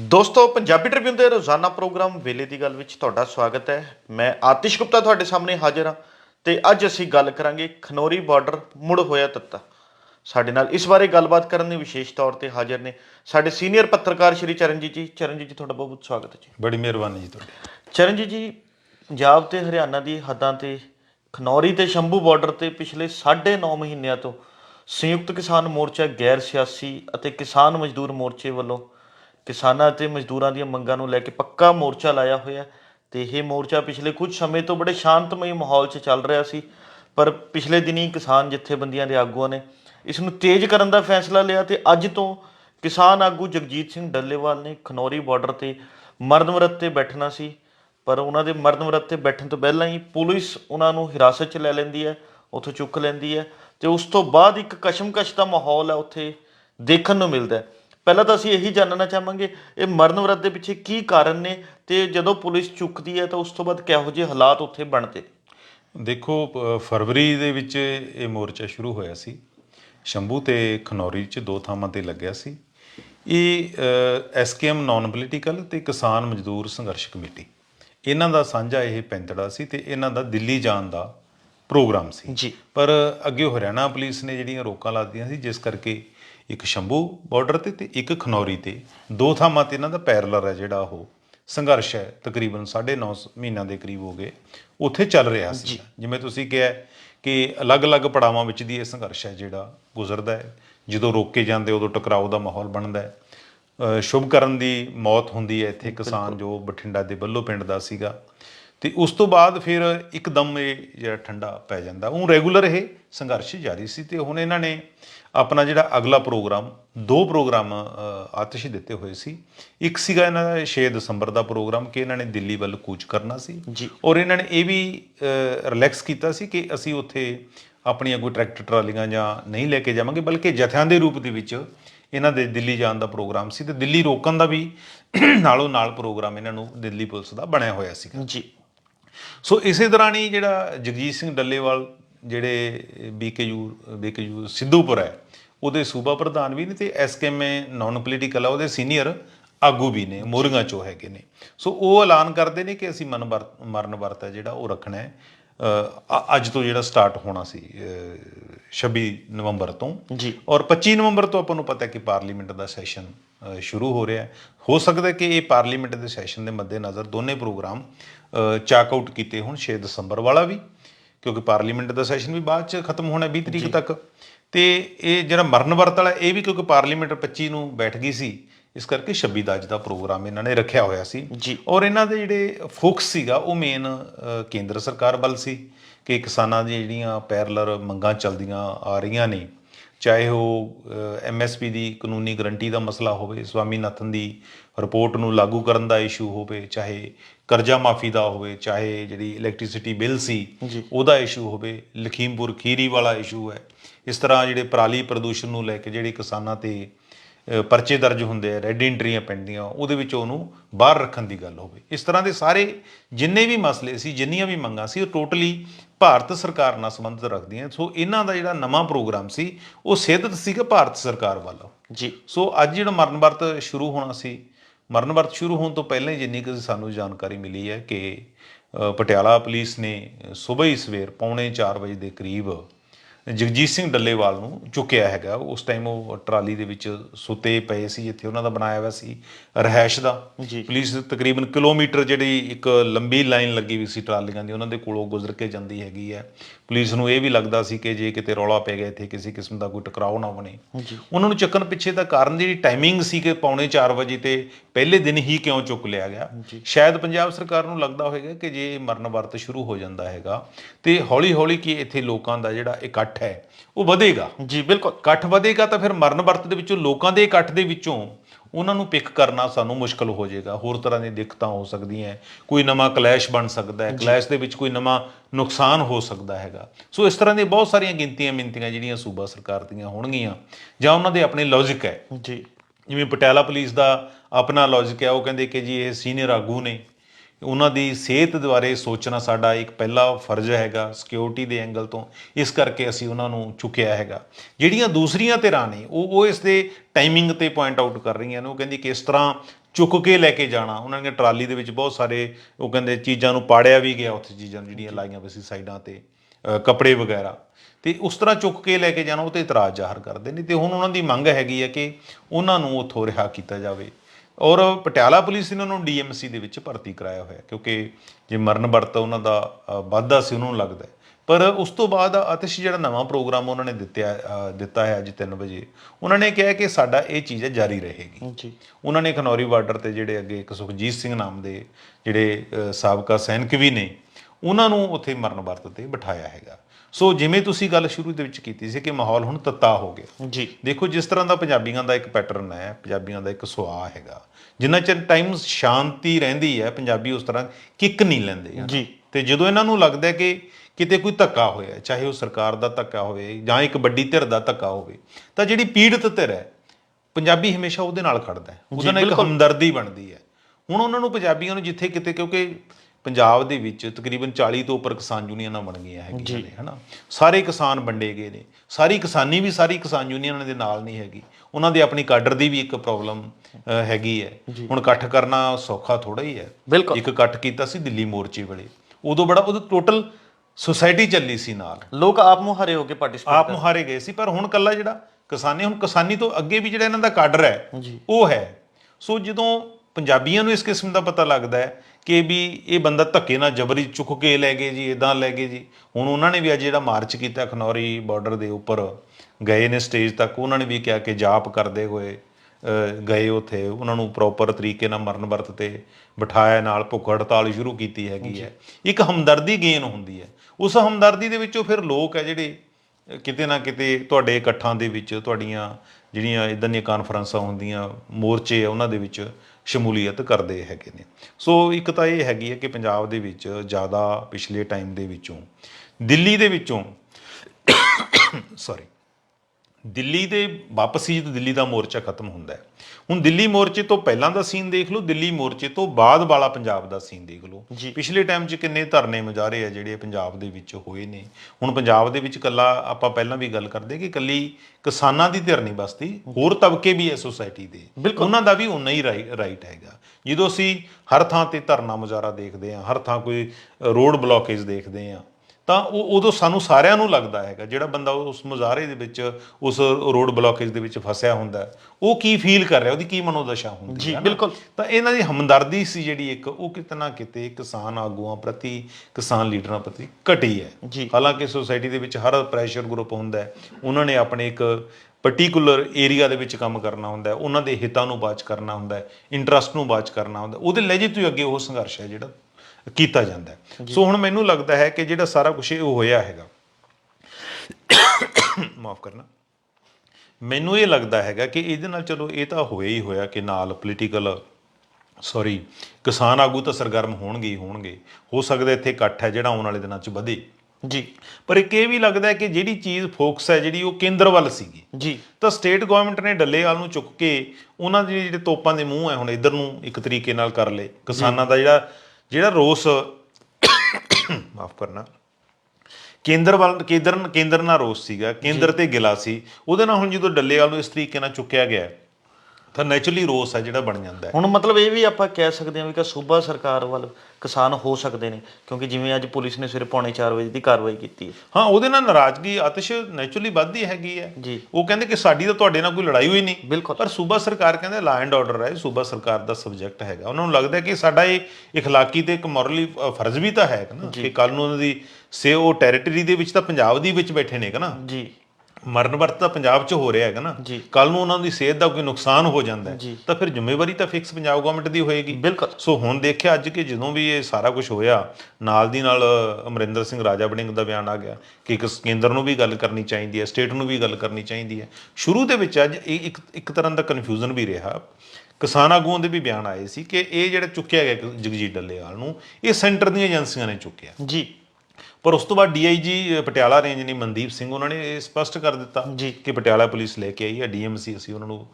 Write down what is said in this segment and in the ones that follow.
ਦੋਸਤੋ ਪੰਜਾਬੀ ਟ੍ਰਿਬਿਊਨ ਦੇ ਰੋਜ਼ਾਨਾ ਪ੍ਰੋਗਰਾਮ ਵੇਲੇ ਦੀ ਗੱਲ ਵਿੱਚ ਤੁਹਾਡਾ ਸਵਾਗਤ ਹੈ। ਮੈਂ ਆਤਿਸ਼ ਗੁਪਤਾ ਤੁਹਾਡੇ ਸਾਹਮਣੇ ਹਾਜ਼ਰ ਹਾਂ ਤੇ ਅੱਜ ਅਸੀਂ ਗੱਲ ਕਰਾਂਗੇ ਖਨੌਰੀ ਬਾਰਡਰ ਮੁੜ ਹੋਇਆ ਤੱਤਾ। ਸਾਡੇ ਨਾਲ ਇਸ ਬਾਰੇ ਗੱਲਬਾਤ ਕਰਨ ਲਈ ਵਿਸ਼ੇਸ਼ ਤੌਰ ਤੇ ਹਾਜ਼ਰ ਨੇ ਸਾਡੇ ਸੀਨੀਅਰ ਪੱਤਰਕਾਰ ਸ਼੍ਰੀ ਚਰਨਜੀਤ ਜੀ। ਚਰਨਜੀਤ ਜੀ ਤੁਹਾਡਾ ਬਹੁਤ ਬਹੁਤ ਸਵਾਗਤ ਹੈ ਜੀ। ਬੜੀ ਮਿਹਰਬਾਨੀ ਜੀ ਤੁਹਾਡੀ। ਚਰਨਜੀਤ ਜੀ ਪੰਜਾਬ ਤੇ ਹਰਿਆਣਾ ਦੀ ਹੱਦਾਂ ਤੇ ਖਨੌਰੀ ਤੇ ਸ਼ੰਭੂ ਬਾਰਡਰ ਤੇ ਪਿਛਲੇ 9.5 ਮਹੀਨਿਆਂ ਤੋਂ ਸੰਯੁਕਤ ਕਿਸਾਨ ਮੋਰਚਾ ਗੈਰ ਸਿਆਸੀ ਅਤੇ ਕਿਸਾਨ ਮਜ਼ਦੂਰ ਮੋਰਚੇ ਵੱਲੋਂ ਕਿਸਾਨਾਂ ਅਤੇ ਮਜ਼ਦੂਰਾਂ ਦੀਆਂ ਮੰਗਾਂ ਨੂੰ ਲੈ ਕੇ ਪੱਕਾ ਮੋਰਚਾ ਲਾਇਆ ਹੋਇਆ ਤੇ ਇਹ ਮੋਰਚਾ ਪਿਛਲੇ ਕੁਝ ਸਮੇਂ ਤੋਂ ਬੜੇ ਸ਼ਾਂਤਮਈ ਮਾਹੌਲ 'ਚ ਚੱਲ ਰਿਹਾ ਸੀ, ਪਰ ਪਿਛਲੇ ਦਿਨੀ ਕਿਸਾਨ ਜਥੇਬੰਦੀਆਂ ਦੇ ਆਗੂਆਂ ਨੇ ਇਸ ਨੂੰ ਤੇਜ਼ ਕਰਨ ਦਾ ਫੈਸਲਾ ਲਿਆ ਤੇ ਅੱਜ ਤੋਂ ਕਿਸਾਨ ਆਗੂ ਜਗਜੀਤ ਸਿੰਘ ਡੱਲੇਵਾਲ ਨੇ ਖਨੌਰੀ ਬਾਰਡਰ ਤੇ ਮਰਨ ਵਰਤ ਤੇ ਬੈਠਣਾ ਸੀ, ਪਰ ਉਹਨਾਂ ਦੇ ਮਰਨ ਵਰਤ ਤੇ ਬੈਠਣ ਤੋਂ ਪਹਿਲਾਂ ਹੀ ਪੁਲਿਸ ਉਹਨਾਂ ਨੂੰ ਹਿਰਾਸਤ 'ਚ ਲੈ ਲੈਂਦੀ ਹੈ, ਉੱਥੋਂ ਚੁੱਕ ਲੈਂਦੀ ਹੈ ਤੇ ਉਸ ਤੋਂ ਬਾਅਦ ਇੱਕ ਕਸ਼ਮਕਸ਼ ਦਾ ਮਾਹੌਲ ਹੈ, ਉੱਥੇ ਦੇਖਣ ਨੂੰ ਮਿਲਦਾ ਹੈ। ਪਹਿਲਾਂ ਤਾਂ ਅਸੀਂ ਇਹੀ ਜਾਣਨਾ ਚਾਹਾਂਗੇ ਇਹ ਮਰਨ ਵਰਤ ਦੇ ਪਿੱਛੇ ਕੀ ਕਾਰਨ ਨੇ ਤੇ ਜਦੋਂ ਪੁਲਿਸ ਚੁੱਕਦੀ ਹੈ ਤਾਂ ਉਸ ਤੋਂ ਬਾਅਦ ਕਿਹੋ ਜਿਹੇ ਹਾਲਾਤ ਉੱਥੇ ਬਣਦੇ? ਦੇਖੋ ਫਰਵਰੀ ਦੇ ਵਿੱਚ ਇਹ ਮੋਰਚਾ ਸ਼ੁਰੂ ਹੋਇਆ ਸੀ। ਸ਼ੰਭੂ ਤੇ ਖਨੌਰੀ 'ਚ ਦੋ ਥਾਵਾਂ ਤੇ ਲੱਗਿਆ ਸੀ। ਇਹ ਐਸਕੇਐਮ ਨਾਨ ਪੋਲੀਟੀਕਲ ਤੇ ਕਿਸਾਨ ਮਜ਼ਦੂਰ ਸੰਘਰਸ਼ ਕਮੇਟੀ। ਇਹਨਾਂ ਦਾ ਸਾਂਝਾ ਇਹ ਪੈਂਤੜਾ ਸੀ ਤੇ ਇਹਨਾਂ ਦਾ ਦਿੱਲੀ ਜਾਣ ਦਾ ਪ੍ਰੋਗਰਾਮ ਸੀ। ਜੀ। ਪਰ ਅੱਗੇ ਹਰਿਆਣਾ ਪੁਲਿਸ ਨੇ ਜਿਹੜੀਆਂ ਰੋਕਾਂ ਲਾਤੀਆਂ ਸੀ ਜਿਸ ਕਰਕੇ ਇੱਕ ਸ਼ੰਭੂ ਬਾਰਡਰ ਤੇ ਤੇ ਇੱਕ ਖਨੌਰੀ ਤੇ। ਦੋ ਥਾਵਾਂ ਤੇ ਇਹਨਾਂ ਦਾ ਪੈਰਲਰ ਹੈ ਜਿਹੜਾ ਉਹ। ਸੰਘਰਸ਼ ਹੈ ਤਕਰੀਬਨ 9.5 ਮਹੀਨਿਆਂ ਦੇ ਕਰੀਬ ਹੋ ਗਏ। ਉੱਥੇ ਚੱਲ ਰਿਹਾ ਸੀ। ਜਿਵੇਂ ਤੁਸੀਂ ਕਿਹਾ ਕਿ ਅਲੱਗ-ਅਲੱਗ ਪੜਾਵਾਂ ਵਿੱਚ ਦੀ ਇਹ ਸੰਘਰਸ਼ ਹੈ ਜਿਹੜਾ ਗੁਜ਼ਰਦਾ ਹੈ। ਜਦੋਂ ਰੋਕੇ ਜਾਂਦੇ ਉਦੋਂ ਟਕਰਾਓ ਦਾ ਮਾਹੌਲ ਬਣਦਾ ਹੈ। ਸ਼ੁਭਕਰਨ ਦੀ ਮੌਤ ਹੁੰਦੀ ਹੈ ਇੱਥੇ ਕਿਸਾਨ ਜੋ ਬਠਿੰਡਾ ਦੇ ਬੱਲੋ ਪਿੰਡ ਦਾ ਸੀਗਾ। ਤੇ ਉਸ ਤੋਂ ਬਾਅਦ ਫਿਰ ਇੱਕਦਮ ਇਹ ਜਿਹੜਾ ਠੰਡਾ ਪੈ ਜਾਂਦਾ। ਉਹ ਰੈਗੂਲਰ ਇਹ ਸੰਘਰਸ਼ ਜਾਰੀ ਸੀ ਤੇ ਹੁਣ ਇਹਨਾਂ ਨੇ ਆਪਣਾ ਜਿਹੜਾ ਅਗਲਾ ਪ੍ਰੋਗਰਾਮ ਦੋ ਪ੍ਰੋਗਰਾਮ ਆਤਿਸ਼ ਦਿੱਤੇ ਹੋਏ ਸੀ। ਇੱਕ ਸੀਗਾ ਇਹਨਾਂ ਦਾ 6 ਦਸੰਬਰ ਦਾ ਪ੍ਰੋਗਰਾਮ ਕਿ ਇਹਨਾਂ ਨੇ ਦਿੱਲੀ ਵੱਲ ਕੂਚ ਕਰਨਾ ਸੀ। ਔਰ ਇਹਨਾਂ ਨੇ ਇਹ ਵੀ ਰਿਲੈਕਸ ਕੀਤਾ ਸੀ ਕਿ ਅਸੀਂ ਉੱਥੇ ਆਪਣੀਆਂ ਕੋਈ ਟਰੈਕਟਰ ਟਰਾਲੀਆਂ ਜਾਂ ਨਹੀਂ ਲੈ ਕੇ ਜਾਵਾਂਗੇ ਬਲਕਿ ਜਥਿਆਂ ਦੇ ਰੂਪ ਦੇ ਵਿੱਚ ਇਹਨਾਂ ਦੇ ਦਿੱਲੀ ਜਾਣ ਦਾ ਪ੍ਰੋਗਰਾਮ ਸੀ ਤੇ ਦਿੱਲੀ ਰੋਕਣ ਦਾ ਵੀ ਨਾਲੋਂ ਨਾਲ ਪ੍ਰੋਗਰਾਮ ਇਹਨਾਂ ਨੂੰ ਦਿੱਲੀ ਪੁਲਿਸ ਦਾ ਬਣਿਆ ਹੋਇਆ ਸੀਗਾ। ਜੀ। ਸੋ ਇਸੇ ਦੌਰਾਨ ਹੀ ਜਿਹੜਾ ਜਗਜੀਤ ਸਿੰਘ ਡੱਲੇਵਾਲ ਜਿਹੜੇ ਬੀਕੇਯੂ ਬੀਕੇਯੂ ਸਿੱਧੂਪੁਰ ਹੈ ਉਹਦੇ ਸੂਬਾ ਪ੍ਰਧਾਨ ਵੀ ਨੇ ਤੇ ਐਸਕੇਐਮਏ ਨਾਨ ਪੋਲੀਟੀਕਲ ਆ ਉਹਦੇ ਸੀਨੀਅਰ ਆਗੂ ਵੀ ਨੇ ਮੋਰੀਆਂ ਚੋਂ ਹੈਗੇ ਨੇ। ਸੋ ਉਹ ਐਲਾਨ ਕਰਦੇ ਨੇ ਕਿ ਅਸੀਂ ਮਨ ਵਰਤ ਮਰਨ ਵਰਤ ਹੈ ਜਿਹੜਾ ਉਹ ਰੱਖਣਾ ਹੈ। ਅੱਜ ਤੋਂ ਜਿਹੜਾ ਸਟਾਰਟ ਹੋਣਾ ਸੀ ਅ, 26 ਨਵੰਬਰ ਤੋਂ। ਜੀ। ਔਰ 25 ਨਵੰਬਰ ਤੋਂ ਆਪਾਂ ਨੂੰ ਪਤਾ ਹੈ ਕਿ ਪਾਰਲੀਮੈਂਟ ਦਾ ਸੈਸ਼ਨ ਸ਼ੁਰੂ ਹੋ ਰਿਹਾ ਹੈ। ਹੋ ਸਕਦਾ ਹੈ ਕਿ ਇਹ ਪਾਰਲੀਮੈਂਟ ਦੇ ਸੈਸ਼ਨ ਦੇ ਮੱਦੇਨਜ਼ਰ ਦੋਨੇ ਪ੍ਰੋਗਰਾਮ ਚਾਕ ਆਊਟ ਕੀਤੇ ਹੁਣ 6 ਦਸੰਬਰ ਵਾਲਾ ਵੀ ਕਿਉਂਕਿ ਪਾਰਲੀਮੈਂਟ ਦਾ ਸੈਸ਼ਨ ਵੀ ਬਾਅਦ ਚ ਖਤਮ ਹੋਣਾ 20 ਤਰੀਕ ਤੱਕ। ਤੇ ਇਹ ਜਿਹੜਾ ਮਰਨ ਵਰਤ ਵਾਲਾ ਇਹ ਵੀ ਕਿਉਂਕਿ ਪਾਰਲੀਮੈਂਟ 25 ਨੂੰ ਬੈਠ ਗਈ ਸੀ ਇਸ ਕਰਕੇ 26 ਦਾ ਅੱਜ ਦਾ ਪ੍ਰੋਗਰਾਮ ਇਹਨਾਂ ਨੇ ਰੱਖਿਆ ਹੋਇਆ ਸੀ। ਜੀ। ਔਰ ਇਹਨਾਂ ਦੇ ਜਿਹੜੇ ਫੋਕਸ ਸੀਗਾ ਉਹ ਮੇਨ ਕੇਂਦਰ ਸਰਕਾਰ ਵੱਲ ਸੀ ਕਿ ਕਿਸਾਨਾਂ ਦੀਆਂ ਜਿਹੜੀਆਂ ਪੈਰਲਰ ਮੰਗਾਂ ਚੱਲਦੀਆਂ ਆ ਰਹੀਆਂ ਨੇ ਚਾਹੇ ਉਹ ਐਮਐਸਪੀ ਦੀ ਕਾਨੂੰਨੀ ਗਰੰਟੀ ਦਾ ਮਸਲਾ ਹੋਵੇ ਸਵਾਮੀਨਾਥਨ ਦੀ ਰਿਪੋਰਟ ਨੂੰ ਲਾਗੂ ਕਰਨ ਦਾ ਇਸ਼ੂ ਹੋਵੇ ਚਾਹੇ ਕਰਜ਼ਾ ਮਾਫੀ ਦਾ ਹੋਵੇ ਚਾਹੇ ਜਿਹੜੀ ਇਲੈਕਟ੍ਰਿਸਿਟੀ ਬਿੱਲ ਸੀ। ਉਹਦਾ ਇਸ਼ੂ ਹੋਵੇ ਲਖੀਮਪੁਰ ਖੀਰੀ ਵਾਲਾ ਇਸ਼ੂ ਹੈ ਇਸ ਤਰ੍ਹਾਂ ਜਿਹੜੇ ਪਰਾਲੀ ਪ੍ਰਦੂਸ਼ਣ ਨੂੰ ਲੈ ਕੇ ਜਿਹੜੇ ਕਿਸਾਨਾਂ ਤੇ ਪਰਚੇ ਦਰਜ ਹੁੰਦੇ ਆ ਰੈੱਡ ਐਂਟਰੀਆਂ ਪੈਂਦੀਆਂ ਉਹਦੇ ਵਿੱਚ ਉਹਨੂੰ ਬਾਹਰ ਰੱਖਣ ਦੀ ਗੱਲ ਹੋਵੇ ਇਸ ਤਰ੍ਹਾਂ ਦੇ ਸਾਰੇ ਜਿੰਨੇ ਵੀ ਮਸਲੇ ਸੀ ਜਿੰਨੀਆਂ ਵੀ ਮੰਗਾਂ ਸੀ ਉਹ ਟੋਟਲੀ ਭਾਰਤ ਸਰਕਾਰ ਨਾਲ ਸੰਬੰਧਿਤ ਰੱਖਦੀਆਂ ਸੋ ਇਹਨਾਂ ਦਾ ਜਿਹੜਾ ਨਵਾਂ ਪ੍ਰੋਗਰਾਮ ਸੀ ਉਹ ਸਿਹਤ ਸੀਗਾ ਭਾਰਤ ਸਰਕਾਰ ਵੱਲੋਂ? ਜੀ। ਸੋ ਅੱਜ ਜਿਹੜਾ ਮਰਨ ਵਰਤ ਸ਼ੁਰੂ ਹੋਣਾ ਸੀ ਮਰਨ ਵਰਤ ਸ਼ੁਰੂ ਹੋਣ ਤੋਂ ਪਹਿਲਾਂ ਹੀ ਜਿੰਨੀ ਕੁ ਸਾਨੂੰ ਜਾਣਕਾਰੀ ਮਿਲੀ ਹੈ ਕਿ ਪਟਿਆਲਾ ਪੁਲਿਸ ਨੇ ਸਵੇਰ ਹੀ ਸਵੇਰ ਪੌਣੇ 4 ਵਜੇ ਦੇ ਕਰੀਬ ਜਗਜੀਤ ਸਿੰਘ ਡੱਲੇਵਾਲ ਨੂੰ ਚੁੱਕਿਆ ਹੈਗਾ। ਉਸ ਟਾਈਮ ਉਹ ਟਰਾਲੀ ਦੇ ਵਿੱਚ ਸੁੱਤੇ ਪਏ ਸੀ ਜਿੱਥੇ ਉਹਨਾਂ ਦਾ ਬਣਾਇਆ ਹੋਇਆ ਸੀ ਰਹਿائش ਦਾ। ਪੁਲਿਸ ਤਕਰੀਬਨ ਕਿਲੋਮੀਟਰ ਜਿਹੜੀ ਇੱਕ ਲੰਬੀ ਲਾਈਨ ਲੱਗੀ ਹੋਈ ਸੀ ਟਰਾਲੀਆਂ ਦੀ ਉਹਨਾਂ ਦੇ ਕੋਲੋਂ ਗੁਜ਼ਰ ਕੇ ਜਾਂਦੀ ਹੈਗੀ ਹੈ। ਪੁਲਿਸ ਨੂੰ ਇਹ ਵੀ ਲੱਗਦਾ ਸੀ ਕਿ ਜੇ ਕਿਤੇ ਰੌਲਾ ਪੈ ਗਿਆ ਇੱਥੇ ਕਿਸੇ ਕਿਸਮ ਦਾ ਕੋਈ ਟਕਰਾਓ ਨਾ ਬਣੇ। ਉਹਨਾਂ ਨੂੰ ਚੱਕਣ ਪਿੱਛੇ ਦਾ ਕਾਰਨ ਜਿਹੜੀ ਟਾਈਮਿੰਗ ਸੀ ਕਿ ਪੌਣੇ 4 ਵਜੇ ਤੇ ਪਹਿਲੇ ਦਿਨ ਹੀ ਕਿਉਂ ਚੁੱਕ ਲਿਆ ਗਿਆ। ਸ਼ਾਇਦ ਪੰਜਾਬ ਸਰਕਾਰ ਨੂੰ ਲੱਗਦਾ ਹੋਵੇਗਾ ਕਿ ਜੇ ਮਰਨ ਵਰਤ ਸ਼ੁਰੂ ਹੋ ਜਾਂਦਾ ਹੈਗਾ ਤੇ ਹੌਲੀ-ਹੌਲੀ ਕੀ ਇੱਥੇ ਲੋਕਾਂ ਦਾ ਜਿਹੜਾ ਇਕੱਠ ਹੈ ਉਹ ਵਧੇਗਾ। ਜੀ ਬਿਲਕੁਲ। ਇਕੱਠ ਵਧੇਗਾ ਤਾਂ ਫਿਰ ਮਰਨ ਵਰਤ ਦੇ ਵਿੱਚੋਂ ਲੋਕਾਂ ਦੇ ਇਕੱਠ ਦੇ ਵਿੱਚੋਂ ਉਹਨਾਂ ਨੂੰ ਪਿਕ ਕਰਨਾ ਸਾਨੂੰ ਮੁਸ਼ਕਲ ਹੋ ਜਾਏਗਾ। ਹੋਰ ਤਰ੍ਹਾਂ ਦੀਆਂ ਦਿੱਕਤਾਂ ਹੋ ਸਕਦੀਆਂ ਕੋਈ ਨਵਾਂ ਕਲੈਸ਼ ਬਣ ਸਕਦਾ ਹੈ। ਕਲੈਸ਼ ਦੇ ਵਿੱਚ ਕੋਈ ਨਵਾਂ ਨੁਕਸਾਨ ਹੋ ਸਕਦਾ ਹੈਗਾ। ਸੋ ਇਸ ਤਰ੍ਹਾਂ ਦੀਆਂ ਬਹੁਤ ਸਾਰੀਆਂ ਗਿਣਤੀਆਂ ਮਿੰਤੀਆਂ ਜਿਹੜੀਆਂ ਸੂਬਾ ਸਰਕਾਰ ਦੀਆਂ ਹੋਣਗੀਆਂ ਜਾਂ ਉਹਨਾਂ ਦੇ ਆਪਣੇ ਲੌਜੀਕ ਹੈ। ਜੀ। ਜਿਵੇਂ ਪਟਿਆਲਾ ਪੁਲਿਸ ਦਾ ਆਪਣਾ ਲੌਜੀਕ ਹੈ। ਉਹ ਕਹਿੰਦੇ ਕਿ ਜੀ ਇਹ ਸੀਨੀਅਰ ਆਗੂ ਨੇ ਉਹਨਾਂ ਦੀ ਸਿਹਤ ਬਾਰੇ ਸੋਚਣਾ ਸਾਡਾ ਇੱਕ ਪਹਿਲਾ ਫਰਜ਼ ਹੈਗਾ ਸਿਕਿਉਰਿਟੀ ਦੇ ਐਂਗਲ ਤੋਂ। ਇਸ ਕਰਕੇ ਅਸੀਂ ਉਹਨਾਂ ਨੂੰ ਚੁੱਕਿਆ ਹੈਗਾ। ਜਿਹੜੀਆਂ ਦੂਸਰੀਆਂ ਧਿਰਾਂ ਨੇ ਉਹ ਉਹ ਇਸ ਦੇ ਟਾਈਮਿੰਗ ਤੇ ਪੁਆਇੰਟ ਆਊਟ ਕਰ ਰਹੀਆਂ ਨੇ। ਉਹ ਕਹਿੰਦੀ ਕਿਸ ਤਰ੍ਹਾਂ ਚੁੱਕ ਕੇ ਲੈ ਕੇ ਜਾਣਾ। ਉਹਨਾਂ ਨੇ ਟਰਾਲੀ ਦੇ ਵਿੱਚ ਬਹੁਤ ਸਾਰੇ ਉਹ ਕਹਿੰਦੇ ਚੀਜ਼ਾਂ ਨੂੰ ਪਾੜਿਆ ਵੀ ਗਿਆ ਉੱਥੇ ਚੀਜ਼ਾਂ ਜਿਹੜੀਆਂ ਲਾਈਆਂ ਹੋਈਆਂ ਸੀ ਸਾਈਡਾਂ ਤੇ ਕੱਪੜੇ ਵਗੈਰਾ। ਤੇ ਉਸ ਤਰ੍ਹਾਂ ਚੁੱਕ ਕੇ ਲੈ ਕੇ ਜਾਣਾ ਉਹ ਤੇ ਇਤਰਾਜ਼ ਜ਼ਾਹਰ ਕਰਦੇ ਨੇ। ਤੇ ਹੁਣ ਉਹਨਾਂ ਦੀ ਮੰਗ ਹੈਗੀ ਹੈ ਕਿ ਉਹਨਾਂ ਨੂੰ ਉੱਥੋਂ ਰਿਹਾ ਕੀਤਾ ਜਾਵੇ। ਔਰ ਪਟਿਆਲਾ ਪੁਲਿਸ ਨੇ ਉਹਨਾਂ ਨੂੰ ਡੀਐਮਸੀ ਦੇ ਵਿੱਚ ਭਰਤੀ ਕਰਾਇਆ ਹੋਇਆ ਕਿਉਂਕਿ ਜੇ ਮਰਨ ਵਰਤ ਉਹਨਾਂ ਦਾ ਵਾਧਾ ਸੀ ਉਹਨਾਂ ਨੂੰ ਲੱਗਦਾ। ਪਰ ਉਸ ਤੋਂ ਬਾਅਦ ਆਤਿਸ਼ ਜਿਹੜਾ ਨਵਾਂ ਪ੍ਰੋਗਰਾਮ ਉਹਨਾਂ ਨੇ ਦਿੱਤਾ ਦਿੱਤਾ ਹੈ ਅੱਜ 3 ਵਜੇ ਉਹਨਾਂ ਨੇ ਕਿਹਾ ਕਿ ਸਾਡਾ ਇਹ ਚੀਜ਼ ਹੈ ਜਾਰੀ ਰਹੇਗੀ। ਜੀ। ਉਹਨਾਂ ਨੇ ਖਨੌਰੀ ਬਾਰਡਰ ਤੇ ਜਿਹੜੇ ਅੱਗੇ ਇੱਕ ਸੁਖਜੀਤ ਸਿੰਘ ਨਾਮ ਦੇ ਜਿਹੜੇ ਸਾਬਕਾ ਸੈਨਿਕ ਵੀ ਨੇ ਉਹਨਾਂ ਨੂੰ ਉੱਥੇ ਮਰਨ ਵਰਤ ਤੇ ਬਿਠਾਇਆ ਹੈਗਾ। ਸੋ ਜਿਵੇਂ ਤੁਸੀਂ ਗੱਲ ਸ਼ੁਰੂ ਦੇ ਵਿੱਚ ਕੀਤੀ ਸੀ ਕਿ ਮਾਹੌਲ ਹੁਣ ਤੱਤਾ ਹੋ ਗਿਆ। ਜੀ। ਦੇਖੋ ਜਿਸ ਤਰ੍ਹਾਂ ਦਾ ਪੰਜਾਬੀਆਂ ਦਾ ਇੱਕ ਪੈਟਰਨ ਹੈ ਪੰਜਾਬੀਆਂ ਦਾ ਇੱਕ ਸੁਭਾਅ ਹੈਗਾ। ਜਿੰਨਾ ਚਿਰ ਟਾਈਮ ਸ਼ਾਂਤੀ ਰਹਿੰਦੀ ਹੈ ਪੰਜਾਬੀ ਉਸ ਤਰ੍ਹਾਂ ਕਿੱਕ ਨਹੀਂ ਲੈਂਦੇ। ਜੀ। ਤੇ ਜਦੋਂ ਇਹਨਾਂ ਨੂੰ ਲੱਗਦਾ ਹੈ ਕਿ ਕਿਤੇ ਕੋਈ ਧੱਕਾ ਹੋਇਆ ਚਾਹੇ ਉਹ ਸਰਕਾਰ ਦਾ ਧੱਕਾ ਹੋਵੇ ਜਾਂ ਇੱਕ ਵੱਡੀ ਧਿਰ ਦਾ ਧੱਕਾ ਹੋਵੇ ਤਾਂ ਜਿਹੜੀ ਪੀੜਤ ਧਿਰ ਹੈ ਪੰਜਾਬੀ ਹਮੇਸ਼ਾ ਉਹਦੇ ਨਾਲ ਖੜਦਾ ਹੈ। ਉਹਦੇ ਨਾਲ ਇੱਕ ਹਮਦਰਦੀ ਬਣਦੀ ਹੈ। ਹੁਣ ਉਹਨਾਂ ਨੂੰ ਪੰਜਾਬੀਆਂ ਨੂੰ ਜਿੱਥੇ ਕਿਤੇ ਕਿਉਂਕਿ ਪੰਜਾਬ ਦੇ ਵਿੱਚ ਤਕਰੀਬਨ 40 ਤੋਂ ਉੱਪਰ ਕਿਸਾਨ ਯੂਨੀਅਨਾਂ ਬਣ ਗਈਆਂ ਹੈਗੀਆਂ ਨੇ ਹਨਾ? ਸਾਰੇ ਕਿਸਾਨ ਵੰਡੇ ਗਏ ਨੇ। ਸਾਰੀ ਕਿਸਾਨੀ ਵੀ ਸਾਰੀ ਕਿਸਾਨ ਯੂਨੀਅਨਾਂ ਦੇ ਨਾਲ ਨਹੀਂ ਹੈਗੀ। ਉਹਨਾਂ ਦੇ ਆਪਣੀ ਕਾਡਰ ਦੀ ਵੀ ਇੱਕ ਪ੍ਰੋਬਲਮ ਹੈਗੀ ਹੈ। ਹੁਣ ਇਕੱਠ ਕਰਨਾ ਸੌਖਾ ਥੋੜਾ ਹੀ ਹੈ। ਇੱਕ ਇਕੱਠ ਕੀਤਾ ਸੀ ਦਿੱਲੀ ਮੋਰਚੇ ਵੇਲੇ। ਉਦੋਂ ਬੜਾ ਉਦੋਂ ਟੋਟਲ ਸੁਸਾਇਟੀ ਚੱਲੀ ਸੀ ਨਾਲ। ਲੋਕ ਆਪ ਮੁਹਾਰੇ ਹੋ ਕੇ ਪਾਰਟਿਸਪੇਟ ਆਪ ਮੁਹਾਰੇ ਗਏ ਸੀ ਪਰ ਹੁਣ ਕੱਲਾ ਜਿਹੜਾ ਕਿਸਾਨੀ ਹੁਣ ਕਿਸਾਨੀ ਤੋਂ ਅੱਗੇ ਵੀ ਜਿਹੜਾ ਇਹਨਾਂ ਦਾ ਕਾਡਰ ਹੈ। ਉਹ ਹੈ। ਸੋ ਜਦੋਂ ਪੰਜਾਬੀਆਂ ਨੂੰ ਇਸ ਕਿਸਮ ਦਾ ਪਤਾ ਲੱਗਦਾ ਹੈ ਕਿ ਵੀ ਇਹ ਬੰਦਾ ਧੱਕੇ ਨਾਲ ਜਬਰੀ ਚੁੱਕ ਕੇ ਲੈ ਗਏ ਜੀ ਇਦਾਂ ਲੈ ਗਏ ਜੀ। ਹੁਣ ਉਹਨਾਂ ਨੇ ਵੀ ਅੱਜ ਜਿਹੜਾ ਮਾਰਚ ਕੀਤਾ ਖਨੌਰੀ ਬਾਰਡਰ ਦੇ ਉੱਪਰ ਗਏ ਨੇ ਸਟੇਜ ਤੱਕ ਉਹਨਾਂ ਨੇ ਵੀ ਕਿਹਾ ਕਿ ਜਾਪ ਕਰਦੇ ਹੋਏ ਗਏ ਉੱਥੇ। ਉਹਨਾਂ ਨੂੰ ਪ੍ਰੋਪਰ ਤਰੀਕੇ ਨਾਲ ਮਰਨ ਵਰਤ ਤੇ ਬਿਠਾਇਆ ਨਾਲ ਭੁੱਖ ਹੜਤਾਲ ਸ਼ੁਰੂ ਕੀਤੀ ਹੈਗੀ ਹੈ। ਇੱਕ ਹਮਦਰਦੀ ਗੇਨ ਹੁੰਦੀ ਹੈ। ਉਸ ਹਮਦਰਦੀ ਦੇ ਵਿੱਚੋਂ ਫਿਰ ਲੋਕ ਹੈ ਜਿਹੜੇ ਕਿਤੇ ਨਾ ਕਿਤੇ ਤੁਹਾਡੇ ਇਕੱਠਾਂ ਦੇ ਵਿੱਚ ਤੁਹਾਡੀਆਂ ਜਿਹੜੀਆਂ ਇਦਾਂ ਦੀਆਂ ਕਾਨਫਰੰਸਾਂ ਹੁੰਦੀਆਂ ਮੋਰਚੇ ਆ ਉਹਨਾਂ ਦੇ ਵਿੱਚ ਸ਼ਮੂਲੀਅਤ ਕਰਦੇ ਹੈਗੇ ਨੇ। ਸੋ ਇੱਕ ਤਾਂ ਇਹ ਹੈਗੀ ਹੈ ਕਿ ਪੰਜਾਬ ਦੇ ਵਿੱਚ ਜ਼ਿਆਦਾ ਪਿਛਲੇ ਟਾਈਮ ਦੇ ਵਿੱਚੋਂ, ਦਿੱਲੀ ਦੇ ਵਿੱਚੋਂ ਸੌਰੀ ਦਿੱਲੀ ਦੇ ਵਾਪਸੀ ਜਦੋਂ ਦਿੱਲੀ ਦਾ ਮੋਰਚਾ ਖਤਮ ਹੁੰਦਾ ਹੈ ਹੁਣ ਦਿੱਲੀ ਮੋਰਚੇ ਤੋਂ ਪਹਿਲਾਂ ਦਾ ਸੀਨ ਦੇਖ ਲਓ ਦਿੱਲੀ ਮੋਰਚੇ ਤੋਂ ਬਾਅਦ ਵਾਲਾ ਪੰਜਾਬ ਦਾ ਸੀਨ ਦੇਖ ਲਓ। ਪਿਛਲੇ ਟਾਈਮ 'ਚ ਕਿੰਨੇ ਧਰਨੇ ਮੁਜ਼ਾਹਰੇ ਆ ਜਿਹੜੇ ਪੰਜਾਬ ਦੇ ਵਿੱਚ ਹੋਏ ਨੇ। ਹੁਣ ਪੰਜਾਬ ਦੇ ਵਿੱਚ ਕੱਲਾ ਆਪਾਂ ਪਹਿਲਾਂ ਵੀ ਗੱਲ ਕਰਦੇ ਕਿ ਕੱਲੀ ਕਿਸਾਨਾਂ ਦੀ ਧਿਰ ਨਹੀਂ ਬਸਦੀ ਹੋਰ ਤਬਕੇ ਵੀ ਹੈ ਸੋਸਾਇਟੀ ਦੇ। ਉਹਨਾਂ ਦਾ ਵੀ ਉਨਾ ਹੀ ਰਾਈਟ ਹੈਗਾ। ਜਦੋਂ ਅਸੀਂ ਹਰ ਥਾਂ ਤੇ ਧਰਨਾ ਮੁਜ਼ਾਹਰਾ ਦੇਖਦੇ ਹਾਂ ਹਰ ਥਾਂ ਕੋਈ ਰੋਡ ਬਲੌਕੇਜ ਦੇਖਦੇ ਹਾਂ ਤਾਂ ਉਹ ਉਦੋਂ ਸਾਨੂੰ ਸਾਰਿਆਂ ਨੂੰ ਲੱਗਦਾ ਹੈਗਾ ਜਿਹੜਾ ਬੰਦਾ ਉਸ ਮੁਜ਼ਾਹਰੇ ਦੇ ਵਿੱਚ ਉਸ ਰੋਡ ਬਲੌਕੇਜ ਦੇ ਵਿੱਚ ਫਸਿਆ ਹੁੰਦਾ ਉਹ ਕੀ ਫੀਲ ਕਰ ਰਿਹਾ ਉਹਦੀ ਕੀ ਮਨੋਦਸ਼ਾ ਹੁੰਦੀ ਜੀ, ਹੈ ਨਾ? ਬਿਲਕੁਲ। ਤਾਂ ਇਹਨਾਂ ਦੀ ਹਮਦਰਦੀ ਸੀ ਜਿਹੜੀ ਇੱਕ ਉਹ ਕਿਤੇ ਨਾ ਕਿਤੇ ਕਿਸਾਨ ਆਗੂਆਂ ਪ੍ਰਤੀ ਕਿਸਾਨ ਲੀਡਰਾਂ ਪ੍ਰਤੀ ਘਟੀ ਹੈ ਜੀ। ਹਾਲਾਂਕਿ ਸੋਸਾਇਟੀ ਦੇ ਵਿੱਚ ਹਰ ਪ੍ਰੈਸ਼ਰ ਗਰੁੱਪ ਹੁੰਦਾ ਹੈ ਉਹਨਾਂ ਨੇ ਆਪਣੇ ਇੱਕ ਪਾਰਟਿਕੂਲਰ ਏਰੀਆ ਦੇ ਵਿੱਚ ਕੰਮ ਕਰਨਾ ਹੁੰਦਾ ਹੈ ਉਹਨਾਂ ਦੇ ਹਿੱਤਾਂ ਨੂੰ ਬਾਚ ਕਰਨਾ ਹੁੰਦਾ ਹੈ ਇੰਟਰਸਟ ਨੂੰ ਬਾਚ ਕਰਨਾ ਹੁੰਦਾ। ਉਹਦੇ ਲਹਿਜੇ ਤੋਂ ਅੱਗੇ ਉਹ ਸੰਘਰਸ਼ ਹੈ ਜਿਹੜਾ ਕੀਤਾ ਜਾਂਦਾ ਹੈ। ਸੋ ਹੁਣ ਮੈਨੂੰ ਲੱਗਦਾ ਹੈ ਕਿ ਜਿਹੜਾ ਸਾਰਾ ਕੁਝ ਇਹ ਹੋਇਆ ਹੈਗਾ। ਮਾਫ ਕਰਨਾ। ਮੈਨੂੰ ਇਹ ਲੱਗਦਾ ਹੈਗਾ ਕਿ ਇਹਦੇ ਨਾਲ ਚਲੋ ਇਹ ਤਾਂ ਹੋਇਆ ਹੀ ਹੋਇਆ ਕਿ ਨਾਲ ਪੋਲੀਟੀਕਲ ਸੌਰੀ ਕਿਸਾਨ ਆਗੂ ਤਾਂ ਸਰਗਰਮ ਹੋਣਗੇ ਹੀ ਹੋਣਗੇ। ਹੋ ਸਕਦਾ ਇੱਥੇ ਇਕੱਠ ਹੈ ਜਿਹੜਾ ਆਉਣ ਵਾਲੇ ਦਿਨਾਂ 'ਚ ਵਧੇ। ਜੀ। ਪਰ ਇੱਕ ਇਹ ਵੀ ਲੱਗਦਾ ਹੈ ਕਿ ਜਿਹੜੀ ਚੀਜ਼ ਫੋਕਸ ਹੈ ਜਿਹੜੀ ਉਹ ਕੇਂਦਰ ਵੱਲ ਸੀਗੀ। ਜੀ। ਤਾਂ ਸਟੇਟ ਗਵਰਨਮੈਂਟ ਨੇ ਡੱਲੇਵਾਲ ਨੂੰ ਚੁੱਕ ਕੇ ਉਹਨਾਂ ਦੇ ਜਿਹੜੇ ਤੋਪਾਂ ਦੇ ਮੂੰਹ ਹੈ ਹੁਣ ਇਧਰ ਨੂੰ ਇੱਕ ਤਰੀਕੇ ਨਾਲ ਕਰ ਲਏ। ਕਿਸਾਨਾਂ ਦਾ ਜਿਹੜਾ ਜਿਹੜਾ ਰੋਸ ਮਾਫ ਕਰਨਾ ਕੇਂਦਰ ਵੱਲ ਕੇਂਦਰ ਕੇਂਦਰ ਨਾਲ ਰੋਸ ਸੀਗਾ ਕੇਂਦਰ ਤੇ ਗਿਲਾ ਸੀ। ਉਹਦੇ ਨਾਲ ਹੁਣ ਜਦੋਂ ਡੱਲੇਵਾਲ ਨੂੰ ਇਸ ਤਰੀਕੇ ਨਾਲ ਚੁੱਕਿਆ ਗਿਆ ਤਾਂ ਨੇਚਰਲੀ ਰੋਸ ਹੈ ਜਿਹੜਾ ਬਣ ਜਾਂਦਾ ਹੈ ਹੁਣ ਮਤਲਬ ਇਹ ਵੀ ਆਪਾਂ ਕਹਿ ਸਕਦੇ ਹਾਂ ਵੀ ਕਿ ਸੂਬਾ ਸਰਕਾਰ ਵੱਲ ਕਿਸਾਨ ਹੋ ਸਕਦੇ ਨੇ ਕਿਉਂਕਿ ਜਿਵੇਂ ਅੱਜ ਪੁਲਿਸ ਨੇ ਸਵੇਰੇ ਪੌਣੇ 4 ਵਜੇ ਦੀ ਕਾਰਵਾਈ ਕੀਤੀ ਹੈ ਹਾਂ ਉਹਦੇ ਨਾਲ ਨਾਰਾਜ਼ਗੀ ਆਤਿਸ਼ ਨੇਚਰਲੀ ਵੱਧਦੀ ਹੈਗੀ ਹੈ ਜੀ। ਉਹ ਕਹਿੰਦੇ ਕਿ ਸਾਡੀ ਤਾਂ ਤੁਹਾਡੇ ਨਾਲ ਕੋਈ ਲੜਾਈ ਹੋਈ ਨਹੀਂ ਬਿਲਕੁਲ। ਪਰ ਸੂਬਾ ਸਰਕਾਰ ਕਹਿੰਦੇ ਲਾ ਐਂਡ ਆਰਡਰ ਹੈ ਸੂਬਾ ਸਰਕਾਰ ਦਾ ਸਬਜੈਕਟ ਹੈਗਾ ਉਹਨਾਂ ਨੂੰ ਲੱਗਦਾ ਕਿ ਸਾਡਾ ਇਹ اخلاقی ਤੇ ਇੱਕ ਮੋਰਲੀ ਫਰਜ਼ ਵੀ ਤਾਂ ਹੈ ਨਾ ਕਿ ਕੱਲ ਨੂੰ ਉਹਨਾਂ ਦੀ ਸੇ ਉਹ ਟੈਰੀਟਰੀ ਦੇ ਵਿੱਚ ਤਾਂ ਪੰਜਾਬ ਦੀ ਵਿੱਚ ਬੈਠੇ ਨੇ ਨਾ ਜੀ ਮਰਨ ਵਰਤ ਤਾਂ ਪੰਜਾਬ 'ਚ ਹੋ ਰਿਹਾ ਹੈਗਾ ਨਾ। ਕੱਲ ਨੂੰ ਉਹਨਾਂ ਦੀ ਸਿਹਤ ਦਾ ਕੋਈ ਨੁਕਸਾਨ ਹੋ ਜਾਂਦਾ। ਤਾਂ ਫਿਰ ਜ਼ਿੰਮੇਵਾਰੀ ਤਾਂ ਫਿਕਸ ਪੰਜਾਬ ਗਵਰਨਮੈਂਟ ਦੀ ਹੋਏਗੀ। ਬਿਲਕੁਲ। ਸੋ ਹੁਣ ਦੇਖਿਆ ਅੱਜ ਕਿ ਜਦੋਂ ਵੀ ਇਹ ਸਾਰਾ ਕੁਝ ਹੋਇਆ ਨਾਲ ਦੀ ਨਾਲ ਅਮਰਿੰਦਰ ਸਿੰਘ ਰਾਜਾ ਵੜਿੰਗ ਦਾ ਬਿਆਨ ਆ ਗਿਆ ਕਿ ਇੱਕ ਕੇਂਦਰ ਨੂੰ ਵੀ ਗੱਲ ਕਰਨੀ ਚਾਹੀਦੀ ਹੈ ਸਟੇਟ ਨੂੰ ਵੀ ਗੱਲ ਕਰਨੀ ਚਾਹੀਦੀ ਹੈ। ਸ਼ੁਰੂ ਦੇ ਵਿੱਚ ਅੱਜ ਇਹ ਇੱਕ ਇੱਕ ਤਰ੍ਹਾਂ ਦਾ ਕਨਫਿਊਜ਼ਨ ਵੀ ਰਿਹਾ। ਕਿਸਾਨ ਆਗੂਆਂ ਦੇ ਵੀ ਬਿਆਨ ਆਏ ਸੀ ਕਿ ਇਹ ਜਿਹੜਾ ਚੁੱਕਿਆ ਗਿਆ ਜਗਜੀਤ ਡੱਲੇਵਾਲ ਨੂੰ ਇਹ ਸੈਂਟਰ ਦੀਆਂ ਏਜੰਸੀਆਂ ਨੇ ਚੁੱਕਿਆ। ਜੀ। ਪਰ ਉਸ ਤੋਂ ਬਾਅਦ ਡੀਆਈਜੀ ਪਟਿਆਲਾ ਰੇਂਜ ਨੇ ਮਨਦੀਪ ਸਿੰਘ ਉਹਨਾਂ ਨੇ ਇਹ ਸਪਸ਼ਟ ਕਰ ਦਿੱਤਾ। ਕਿ ਪਟਿਆਲਾ ਪੁਲਿਸ ਲੈ ਕੇ ਆਈ ਹੈ ਡੀਐਮਸੀ ਅਸੀਂ ਉਹਨਾਂ ਨੂੰ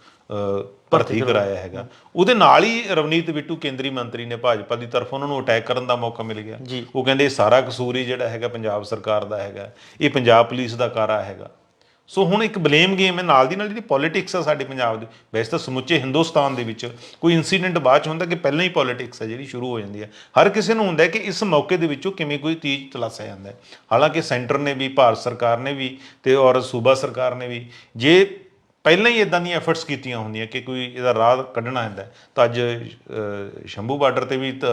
ਭਰਤੀ ਕਰਾਇਆ ਹੈਗਾ ਉਹਦੇ ਨਾਲ ਹੀ ਰਵਨੀਤ ਬਿੱਟੂ ਕੇਂਦਰੀ ਮੰਤਰੀ ਨੇ ਭਾਜਪਾ ਦੀ ਤਰਫ ਉਹਨਾਂ ਨੂੰ ਅਟੈਕ ਕਰਨ ਦਾ ਮੌਕਾ ਮਿਲ ਗਿਆ। ਉਹ ਕਹਿੰਦੇ ਸਾਰਾ ਕਸੂਰ ਹੀ ਜਿਹੜਾ ਹੈਗਾ ਪੰਜਾਬ ਸਰਕਾਰ ਦਾ ਹੈਗਾ ਇਹ ਪੰਜਾਬ ਪੁਲਿਸ ਦਾ ਕਾਰਾ ਹੈਗਾ ਸੋ ਹੁਣ ਇੱਕ ਬਲੇਮ ਗੇਮ ਹੈ, ਨਾਲ ਦੀ ਨਾਲ ਜਿਹੜੀ ਪੋਲਿਟਿਕਸ ਆ ਸਾਡੇ ਪੰਜਾਬ ਦੀ, ਵੈਸੇ ਤਾਂ ਸਮੁੱਚੇ ਹਿੰਦੁਸਤਾਨ ਦੇ ਵਿੱਚ ਕੋਈ ਇਨਸੀਡੈਂਟ ਬਾਅਦ ਚ ਹੁੰਦਾ ਕਿ ਪਹਿਲਾਂ ਹੀ ਪੋਲਿਟਿਕਸ ਹੈ ਜਿਹੜੀ ਸ਼ੁਰੂ ਹੋ ਜਾਂਦੀ ਹੈ ਹਰ ਕਿਸੇ ਨੂੰ ਹੁੰਦਾ ਹੈ ਕਿ ਇਸ ਮੌਕੇ ਦੇ ਵਿੱਚੋਂ ਕਿਵੇਂ ਕੋਈ ਤੀਜ ਤਲਾਸਿਆ ਜਾਂਦਾ ਹੈ। ਹਾਲਾਂਕਿ ਸੈਂਟਰ ਨੇ ਵੀ, ਭਾਰਤ ਸਰਕਾਰ ਨੇ ਵੀ ਤੇ ਔਰ ਸੂਬਾ ਸਰਕਾਰ ਨੇ ਵੀ, ਜੇ ਪਹਿਲਾਂ ਹੀ ਇਦਾਂ ਦੀਆਂ ਐਫਰਟਸ ਕੀਤੀਆਂ ਹੁੰਦੀਆਂ ਕਿ ਕੋਈ ਇਹਦਾ ਰਾਹ ਕੱਢਣਾ ਹੁੰਦਾ ਤਾਂ ਅੱਜ ਸ਼ੰਭੂ ਬਾਰਡਰ ਤੇ ਵੀ ਤਾਂ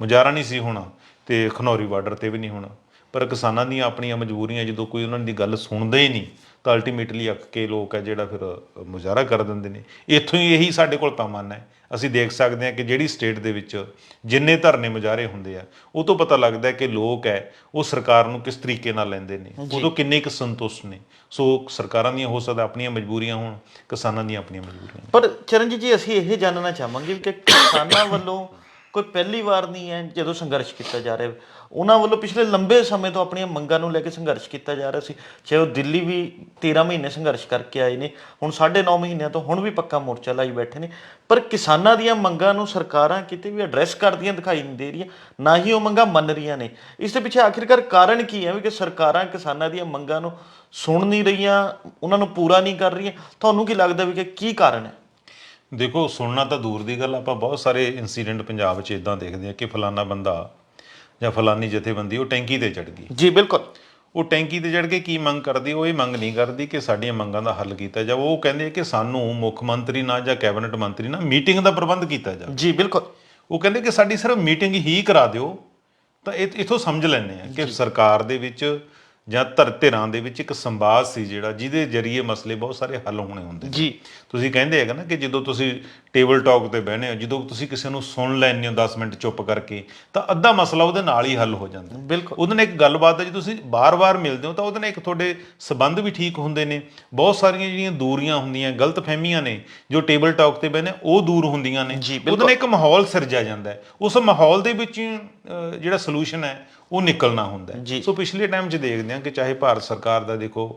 ਮੁਜ਼ਾਹਰਾ ਨਹੀਂ ਸੀ ਹੋਣਾ ਤੇ ਖਨੌਰੀ ਬਾਰਡਰ ਤੇ ਵੀ ਨਹੀਂ ਹੋਣਾ। ਪਰ ਕਿਸਾਨਾਂ ਦੀਆਂ ਆਪਣੀਆਂ ਮਜਬੂਰੀਆਂ ਜਦੋਂ ਕੋਈ ਉਹਨਾਂ ਦੀ ਗੱਲ ਸੁਣਦਾ ਹੀ ਨਹੀਂ ਤਾਂ ਅਲਟੀਮੇਟਲੀ ਅੱਕ ਕੇ ਲੋਕ ਹੈ ਜਿਹੜਾ ਫਿਰ ਮੁਜ਼ਾਹਰਾ ਕਰ ਦਿੰਦੇ ਨੇ। ਇੱਥੋਂ ਹੀ ਇਹੀ ਸਾਡੇ ਕੋਲ ਪੈਮਾਨਾ ਹੈ। ਅਸੀਂ ਦੇਖ ਸਕਦੇ ਹਾਂ ਕਿ ਜਿਹੜੀ ਸਟੇਟ ਦੇ ਵਿੱਚ ਜਿੰਨੇ ਧਰਨੇ ਮੁਜ਼ਾਹਰੇ ਹੁੰਦੇ ਆ ਉਹ ਤੋਂ ਪਤਾ ਲੱਗਦਾ ਹੈ ਕਿ ਲੋਕ ਹੈ ਉਹ ਸਰਕਾਰ ਨੂੰ ਕਿਸ ਤਰੀਕੇ ਨਾਲ ਲੈਂਦੇ ਨੇ। ਉਦੋਂ ਕਿੰਨੇ ਕੁ ਸੰਤੁਸ਼ਟ ਨੇ। ਸੋ ਸਰਕਾਰਾਂ ਦੀਆਂ ਹੋ ਸਕਦਾ ਆਪਣੀਆਂ ਮਜਬੂਰੀਆਂ ਹੋਣ ਕਿਸਾਨਾਂ ਦੀਆਂ ਆਪਣੀਆਂ ਮਜਬੂਰੀਆਂ। ਪਰ ਚਰਨਜੀਤ ਜੀ ਅਸੀਂ ਇਹ ਜਾਣਨਾ ਚਾਹਾਂਗੇ ਕਿ ਕਿਸਾਨਾਂ ਵੱਲੋਂ ਕੋਈ ਪਹਿਲੀ ਵਾਰ ਨਹੀਂ ਹੈ ਜਦੋਂ ਸੰਘਰਸ਼ ਕੀਤਾ ਜਾ ਰਿਹਾ। ਉਹਨਾਂ ਵੱਲੋਂ ਪਿਛਲੇ ਲੰਬੇ ਸਮੇਂ ਤੋਂ ਆਪਣੀਆਂ ਮੰਗਾਂ ਨੂੰ ਲੈ ਕੇ ਸੰਘਰਸ਼ ਕੀਤਾ ਜਾ ਰਿਹਾ ਸੀ। ਚਾਹੇ ਉਹ ਦਿੱਲੀ ਵੀ 13 ਮਹੀਨੇ ਸੰਘਰਸ਼ ਕਰਕੇ ਆਏ ਨੇ, ਹੁਣ 9.5 ਮਹੀਨਿਆਂ ਤੋਂ ਹੁਣ ਵੀ ਪੱਕਾ ਮੋਰਚਾ ਲਾਈ ਬੈਠੇ ਨੇ। ਪਰ ਕਿਸਾਨਾਂ ਦੀਆਂ ਮੰਗਾਂ ਨੂੰ ਸਰਕਾਰਾਂ ਕਿਤੇ ਵੀ ਐਡਰੈਸ ਕਰਦੀਆਂ ਦਿਖਾਈ ਨਹੀਂ ਦੇ ਰਹੀਆਂ, ਨਾ ਹੀ ਉਹ ਮੰਗਾਂ ਮੰਨ ਰਹੀਆਂ ਨੇ। ਇਸ ਦੇ ਪਿੱਛੇ ਆਖਿਰਕਾਰ ਕਾਰਨ ਕੀ ਹੈ? ਵੀ ਕਿ ਸਰਕਾਰਾਂ ਕਿਸਾਨਾਂ ਦੀਆਂ ਮੰਗਾਂ ਨੂੰ ਸੁਣ ਨਹੀਂ ਰਹੀਆਂ, ਉਹਨਾਂ ਨੂੰ ਪੂਰਾ ਨਹੀਂ ਕਰ ਰਹੀਆਂ। ਤੁਹਾਨੂੰ ਕੀ ਲੱਗਦਾ ਵੀ ਕਿ ਕੀ ਕਾਰਨ ਹੈ? ਦੇਖੋ ਸੁਣਨਾ ਤਾਂ ਦੂਰ ਦੀ ਗੱਲ ਆਪਾਂ ਬਹੁਤ ਸਾਰੇ ਇਨਸੀਡੈਂਟ ਪੰਜਾਬ 'ਚ ਇਦਾਂ ਦੇਖਦੇ ਹਾਂ ਕਿ ਫਲਾਨਾ ਬੰਦਾ ਜਾਂ ਫਲਾਨੀ ਜਥੇਬੰਦੀ ਉਹ ਟੈਂਕੀ ਤੇ ਚੜ ਗਈ। ਜੀ ਬਿਲਕੁਲ। ਉਹ ਟੈਂਕੀ ਤੇ ਚੜ ਕੇ ਕੀ ਮੰਗ ਕਰਦੀ? ਉਹ ਇਹ ਮੰਗ ਨਹੀਂ ਕਰਦੀ ਕਿ ਸਾਡੀਆਂ ਮੰਗਾਂ ਦਾ ਹੱਲ ਕੀਤਾ ਜਾਵੇ। ਉਹ ਕਹਿੰਦੇ ਕਿ ਸਾਨੂੰ ਮੁੱਖ ਮੰਤਰੀ ਨਾਲ ਜਾਂ ਕੈਬਨਿਟ ਮੰਤਰੀ ਨਾਲ ਮੀਟਿੰਗ ਦਾ ਪ੍ਰਬੰਧ ਕੀਤਾ ਜਾਵੇ। ਜੀ ਬਿਲਕੁਲ। ਉਹ ਕਹਿੰਦੇ ਕਿ ਸਾਡੀ ਸਿਰਫ ਮੀਟਿੰਗ ਹੀ ਕਰਾ ਦਿਓ। ਤਾਂ ਇਹ ਇਥੋਂ ਸਮਝ ਲੈਂਦੇ ਆ ਕਿ ਸਰਕਾਰ ਦੇ ਵਿੱਚ ਜਾਂ ਧਰ ਧਿਰਾਂ ਦੇ ਵਿੱਚ ਇੱਕ ਸੰਵਾਦ ਸੀ ਜਿਹੜਾ ਜਿਹਦੇ ਜ਼ਰੀਏ ਮਸਲੇ ਬਹੁਤ ਸਾਰੇ ਹੱਲ ਹੋਣੇ ਹੁੰਦੇ ਜੀ। ਤੁਸੀਂ ਕਹਿੰਦੇ ਹੈਗਾ ਨਾ ਕਿ ਜਦੋਂ ਤੁਸੀਂ ਟੇਬਲ ਟਾਕ ਤੇ ਬਹਿਨੇ ਹੋ ਜਦੋਂ ਤੁਸੀਂ ਕਿਸੇ ਨੂੰ ਸੁਣ ਲੈਂਦੇ ਹੋ 10 ਮਿੰਟ ਚੁੱਪ ਕਰਕੇ ਤਾਂ ਅੱਧਾ ਮਸਲਾ ਉਹਦੇ ਨਾਲ ਹੀ ਹੱਲ ਹੋ ਜਾਂਦਾ। ਬਿਲਕੁਲ। ਉਹਦੇ ਨਾਲ ਇੱਕ ਗੱਲਬਾਤ ਹੈ ਜੇ ਤੁਸੀਂ ਬਾਰ-ਬਾਰ ਮਿਲਦੇ ਹੋ ਤਾਂ ਉਹਦੇ ਨਾਲ ਇੱਕ ਤੁਹਾਡੇ ਸਬੰਧ ਵੀ ਠੀਕ ਹੁੰਦੇ ਨੇ। ਬਹੁਤ ਸਾਰੀਆਂ ਜਿਹੜੀਆਂ ਦੂਰੀਆਂ ਹੁੰਦੀਆਂ ਗਲਤ ਫਹਿਮੀਆਂ ਨੇ ਜੋ ਟੇਬਲ ਟਾਕ ਤੇ ਬਹਿਨੇ ਉਹ ਦੂਰ ਹੁੰਦੀਆਂ ਨੇ। ਉਹਦੇ ਨਾਲ ਇੱਕ ਮਾਹੌਲ ਸਿਰਜਿਆ ਜਾਂਦਾ ਹੈ। ਉਸ ਮਾਹੌਲ ਦੇ ਵਿੱਚ ਜਿਹੜਾ ਸੋਲੂਸ਼ਨ ਹੈ ਉਹ ਨਿਕਲਣਾ ਹੁੰਦਾ। ਸੋ ਪਿਛਲੇ ਟਾਈਮ 'ਚ ਦੇਖਦੇ ਹਾਂ ਕਿ ਚਾਹੇ ਭਾਰਤ ਸਰਕਾਰ ਦਾ ਦੇਖੋ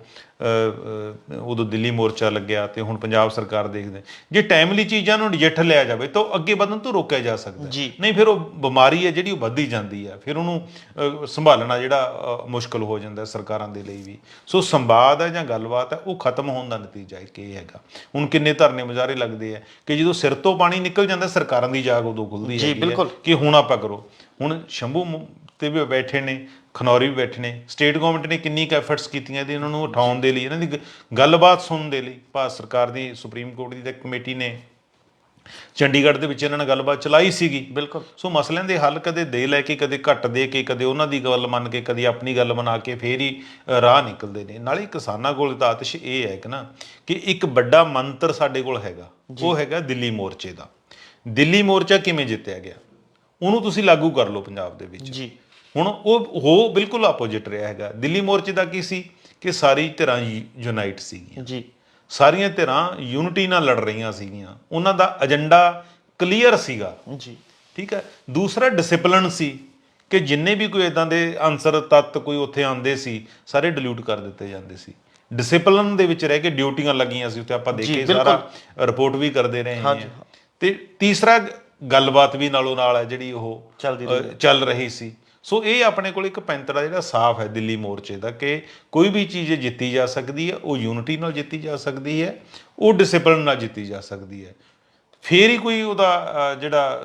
ਉਦੋਂ ਦਿੱਲੀ ਮੋਰਚਾ ਲੱਗਿਆ ਤੇ ਹੁਣ ਪੰਜਾਬ ਸਰਕਾਰ ਦੇਖਦੇ। ਜੇ ਟਾਈਮਲੀ ਚੀਜ਼ਾਂ ਨੂੰ ਨਜਿੱਠ ਲਿਆ ਜਾਵੇ ਤਾਂ ਉਹ ਅੱਗੇ ਵਧਣ ਤੋਂ ਰੋਕਿਆ ਜਾ ਸਕਦਾ ਹੈ। ਜੀ। ਨਹੀਂ ਫਿਰ ਉਹ ਬਿਮਾਰੀ ਹੈ ਜਿਹੜੀ ਉਹ ਵੱਧਦੀ ਜਾਂਦੀ ਹੈ ਫਿਰ ਉਹਨੂੰ ਅਹ, ਸੰਭਾਲਣਾ ਜਿਹੜਾ ਅਹ, ਮੁਸ਼ਕਲ ਹੋ ਜਾਂਦਾ ਹੈ ਸਰਕਾਰਾਂ ਦੇ ਲਈ ਵੀ ਸੋ ਸੰਵਾਦ ਹੈ ਜਾਂ ਗੱਲਬਾਤ ਹੈ ਉਹ ਖਤਮ ਹੋਣ ਦਾ ਨਤੀਜਾ ਇੱਕ ਇਹ ਹੈਗਾ ਹੁਣ ਕਿੰਨੇ ਧਰਨੇ ਮੁਜ਼ਾਹਰੇ ਲੱਗਦੇ ਆ ਕਿ ਜਦੋਂ ਸਿਰ ਤੋਂ ਪਾਣੀ ਨਿਕਲ ਜਾਂਦਾ ਸਰਕਾਰਾਂ ਦੀ ਜਾਗ ਉਦੋਂ ਖੁੱਲਦੀ ਜੀ, ਹੈਗੀ ਹੈ ਬਿਲਕੁਲ। ਕਿ ਹੁਣ ਆਪਾਂ ਕਰੋ ਹੁਣ ਸ਼ੰਭੂ ਮ- ਤੇ ਵੀ ਬੈਠੇ ਨੇ ਖਨੌਰੀ ਵੀ ਬੈਠੇ ਨੇ ਸਟੇਟ ਗਵਰਨਮੈਂਟ ਨੇ ਕਿੰਨੀ ਕੁ ਐਫਰਟਸ ਕੀਤੀਆਂ ਇਹਦੇ ਇਹਨਾਂ ਨੂੰ ਉਠਾਉਣ ਦੇ ਲਈ ਇਹਨਾਂ ਦੀ ਗ- ਗੱਲਬਾਤ ਸੁਣਨ ਦੇ ਲਈ ਭਾਰਤ ਸਰਕਾਰ ਦੀ ਸੁਪਰੀਮ ਕੋਰਟ ਦੀ ਤਾਂ ਕਮੇਟੀ ਨੇ ਚੰਡੀਗੜ੍ਹ ਦੇ ਵਿੱਚ ਇਹਨਾਂ ਨੇ ਗੱਲਬਾਤ ਚਲਾਈ ਸੀਗੀ। ਬਿਲਕੁਲ। ਸੋ ਮਸਲਿਆਂ ਦੇ ਹੱਲ ਕਦੇ ਦੇ ਲੈ ਕੇ ਕਦੇ ਘੱਟ ਦੇ ਕੇ ਕਦੇ ਉਹਨਾਂ ਦੀ ਗੱਲ ਮੰਨ ਕੇ ਕਦੇ ਆਪਣੀ ਗੱਲ ਬਣਾ ਕੇ ਫੇਰ ਹੀ ਅ, ਰਾਹ ਨਿਕਲਦੇ ਨੇ। ਨਾਲੇ ਕਿਸਾਨਾਂ ਕੋਲ ਤਾਂ ਆਤਿਸ਼ ਇਹ ਹੈ ਕਿ ਨਾ ਕਿ ਇੱਕ ਵੱਡਾ ਮੰਤਰ ਸਾਡੇ ਕੋਲ ਹੈਗਾ। ਉਹ ਹੈਗਾ ਦਿੱਲੀ ਮੋਰਚੇ ਦਾ। ਦਿੱਲੀ ਮੋਰਚਾ ਕਿਵੇਂ ਜਿੱਤਿਆ ਗਿਆ? ਉਹਨੂੰ ਤੁਸੀਂ ਲਾਗੂ ਕਰ ਲਓ ਪੰਜਾਬ ਦੇ ਵਿੱਚ। ਜੀ। ਹੁਣ ਉਹ ਉਹ ਬਿਲਕੁਲ ਆਪੋਜੀਟ ਰਿਹਾ ਹੈਗਾ। ਦਿੱਲੀ ਮੋਰਚੇ ਦਾ ਕੀ ਸੀ? ਕਿ ਸਾਰੀ ਧਿਰਾਂ ਯੂਨਾਈਟ ਸੀਗੀਆਂ। ਜੀ। ਸਾਰੀਆਂ ਧਿਰਾਂ ਯੂਨਿਟੀ ਨਾਲ ਲੜ ਰਹੀਆਂ ਸੀਗੀਆਂ। ਉਹਨਾਂ ਦਾ ਏਜੰਡਾ ਕਲੀਅਰ ਸੀਗਾ। ਜੀ। ਠੀਕ ਹੈ। ਦੂਸਰਾ ਡਿਸਪਲਿਨ ਸੀ ਕਿ ਜਿੰਨੇ ਵੀ ਕੋਈ ਇਦਾਂ ਦੇ ਅਨਸਰ ਤੱਤ ਕੋਈ ਉੱਥੇ ਆਉਂਦੇ ਸੀ ਸਾਰੇ ਡਿਲੀਟ ਕਰ ਦਿੱਤੇ ਜਾਂਦੇ ਸੀ। ਡਿਸਪਲਿਨ ਦੇ ਵਿੱਚ ਰਹਿ ਕੇ ਡਿਊਟੀਆਂ ਲੱਗੀਆਂ ਸੀ। ਉੱਥੇ ਆਪਾਂ ਦੇਖੇ ਸਾਰਾ ਰਿਪੋਰਟ ਵੀ ਕਰਦੇ ਰਹੇ ਹਾਂ। ਤੇ ਤੀਸਰਾ ਗੱਲਬਾਤ ਵੀ ਨਾਲੋਂ ਨਾਲ ਹੈ ਜਿਹੜੀ ਉਹ ਚੱਲ ਰਹੀ ਸੀ। ਸੋ ਇਹ ਆਪਣੇ ਕੋਲ ਇੱਕ ਪੈਂਤੜਾ ਜਿਹੜਾ ਸਾਫ਼ ਹੈ ਦਿੱਲੀ ਮੋਰਚੇ ਦਾ ਕਿ ਕੋਈ ਵੀ ਚੀਜ਼ ਜਿੱਤੀ ਜਾ ਸਕਦੀ ਹੈ ਉਹ ਯੂਨਿਟੀ ਨਾਲ ਜਿੱਤੀ ਜਾ ਸਕਦੀ ਹੈ ਉਹ ਡਿਸਪਲਿਨ ਨਾਲ ਜਿੱਤੀ ਜਾ ਸਕਦੀ ਹੈ। ਫੇਰ ਹੀ ਕੋਈ ਉਹਦਾ ਜਿਹੜਾ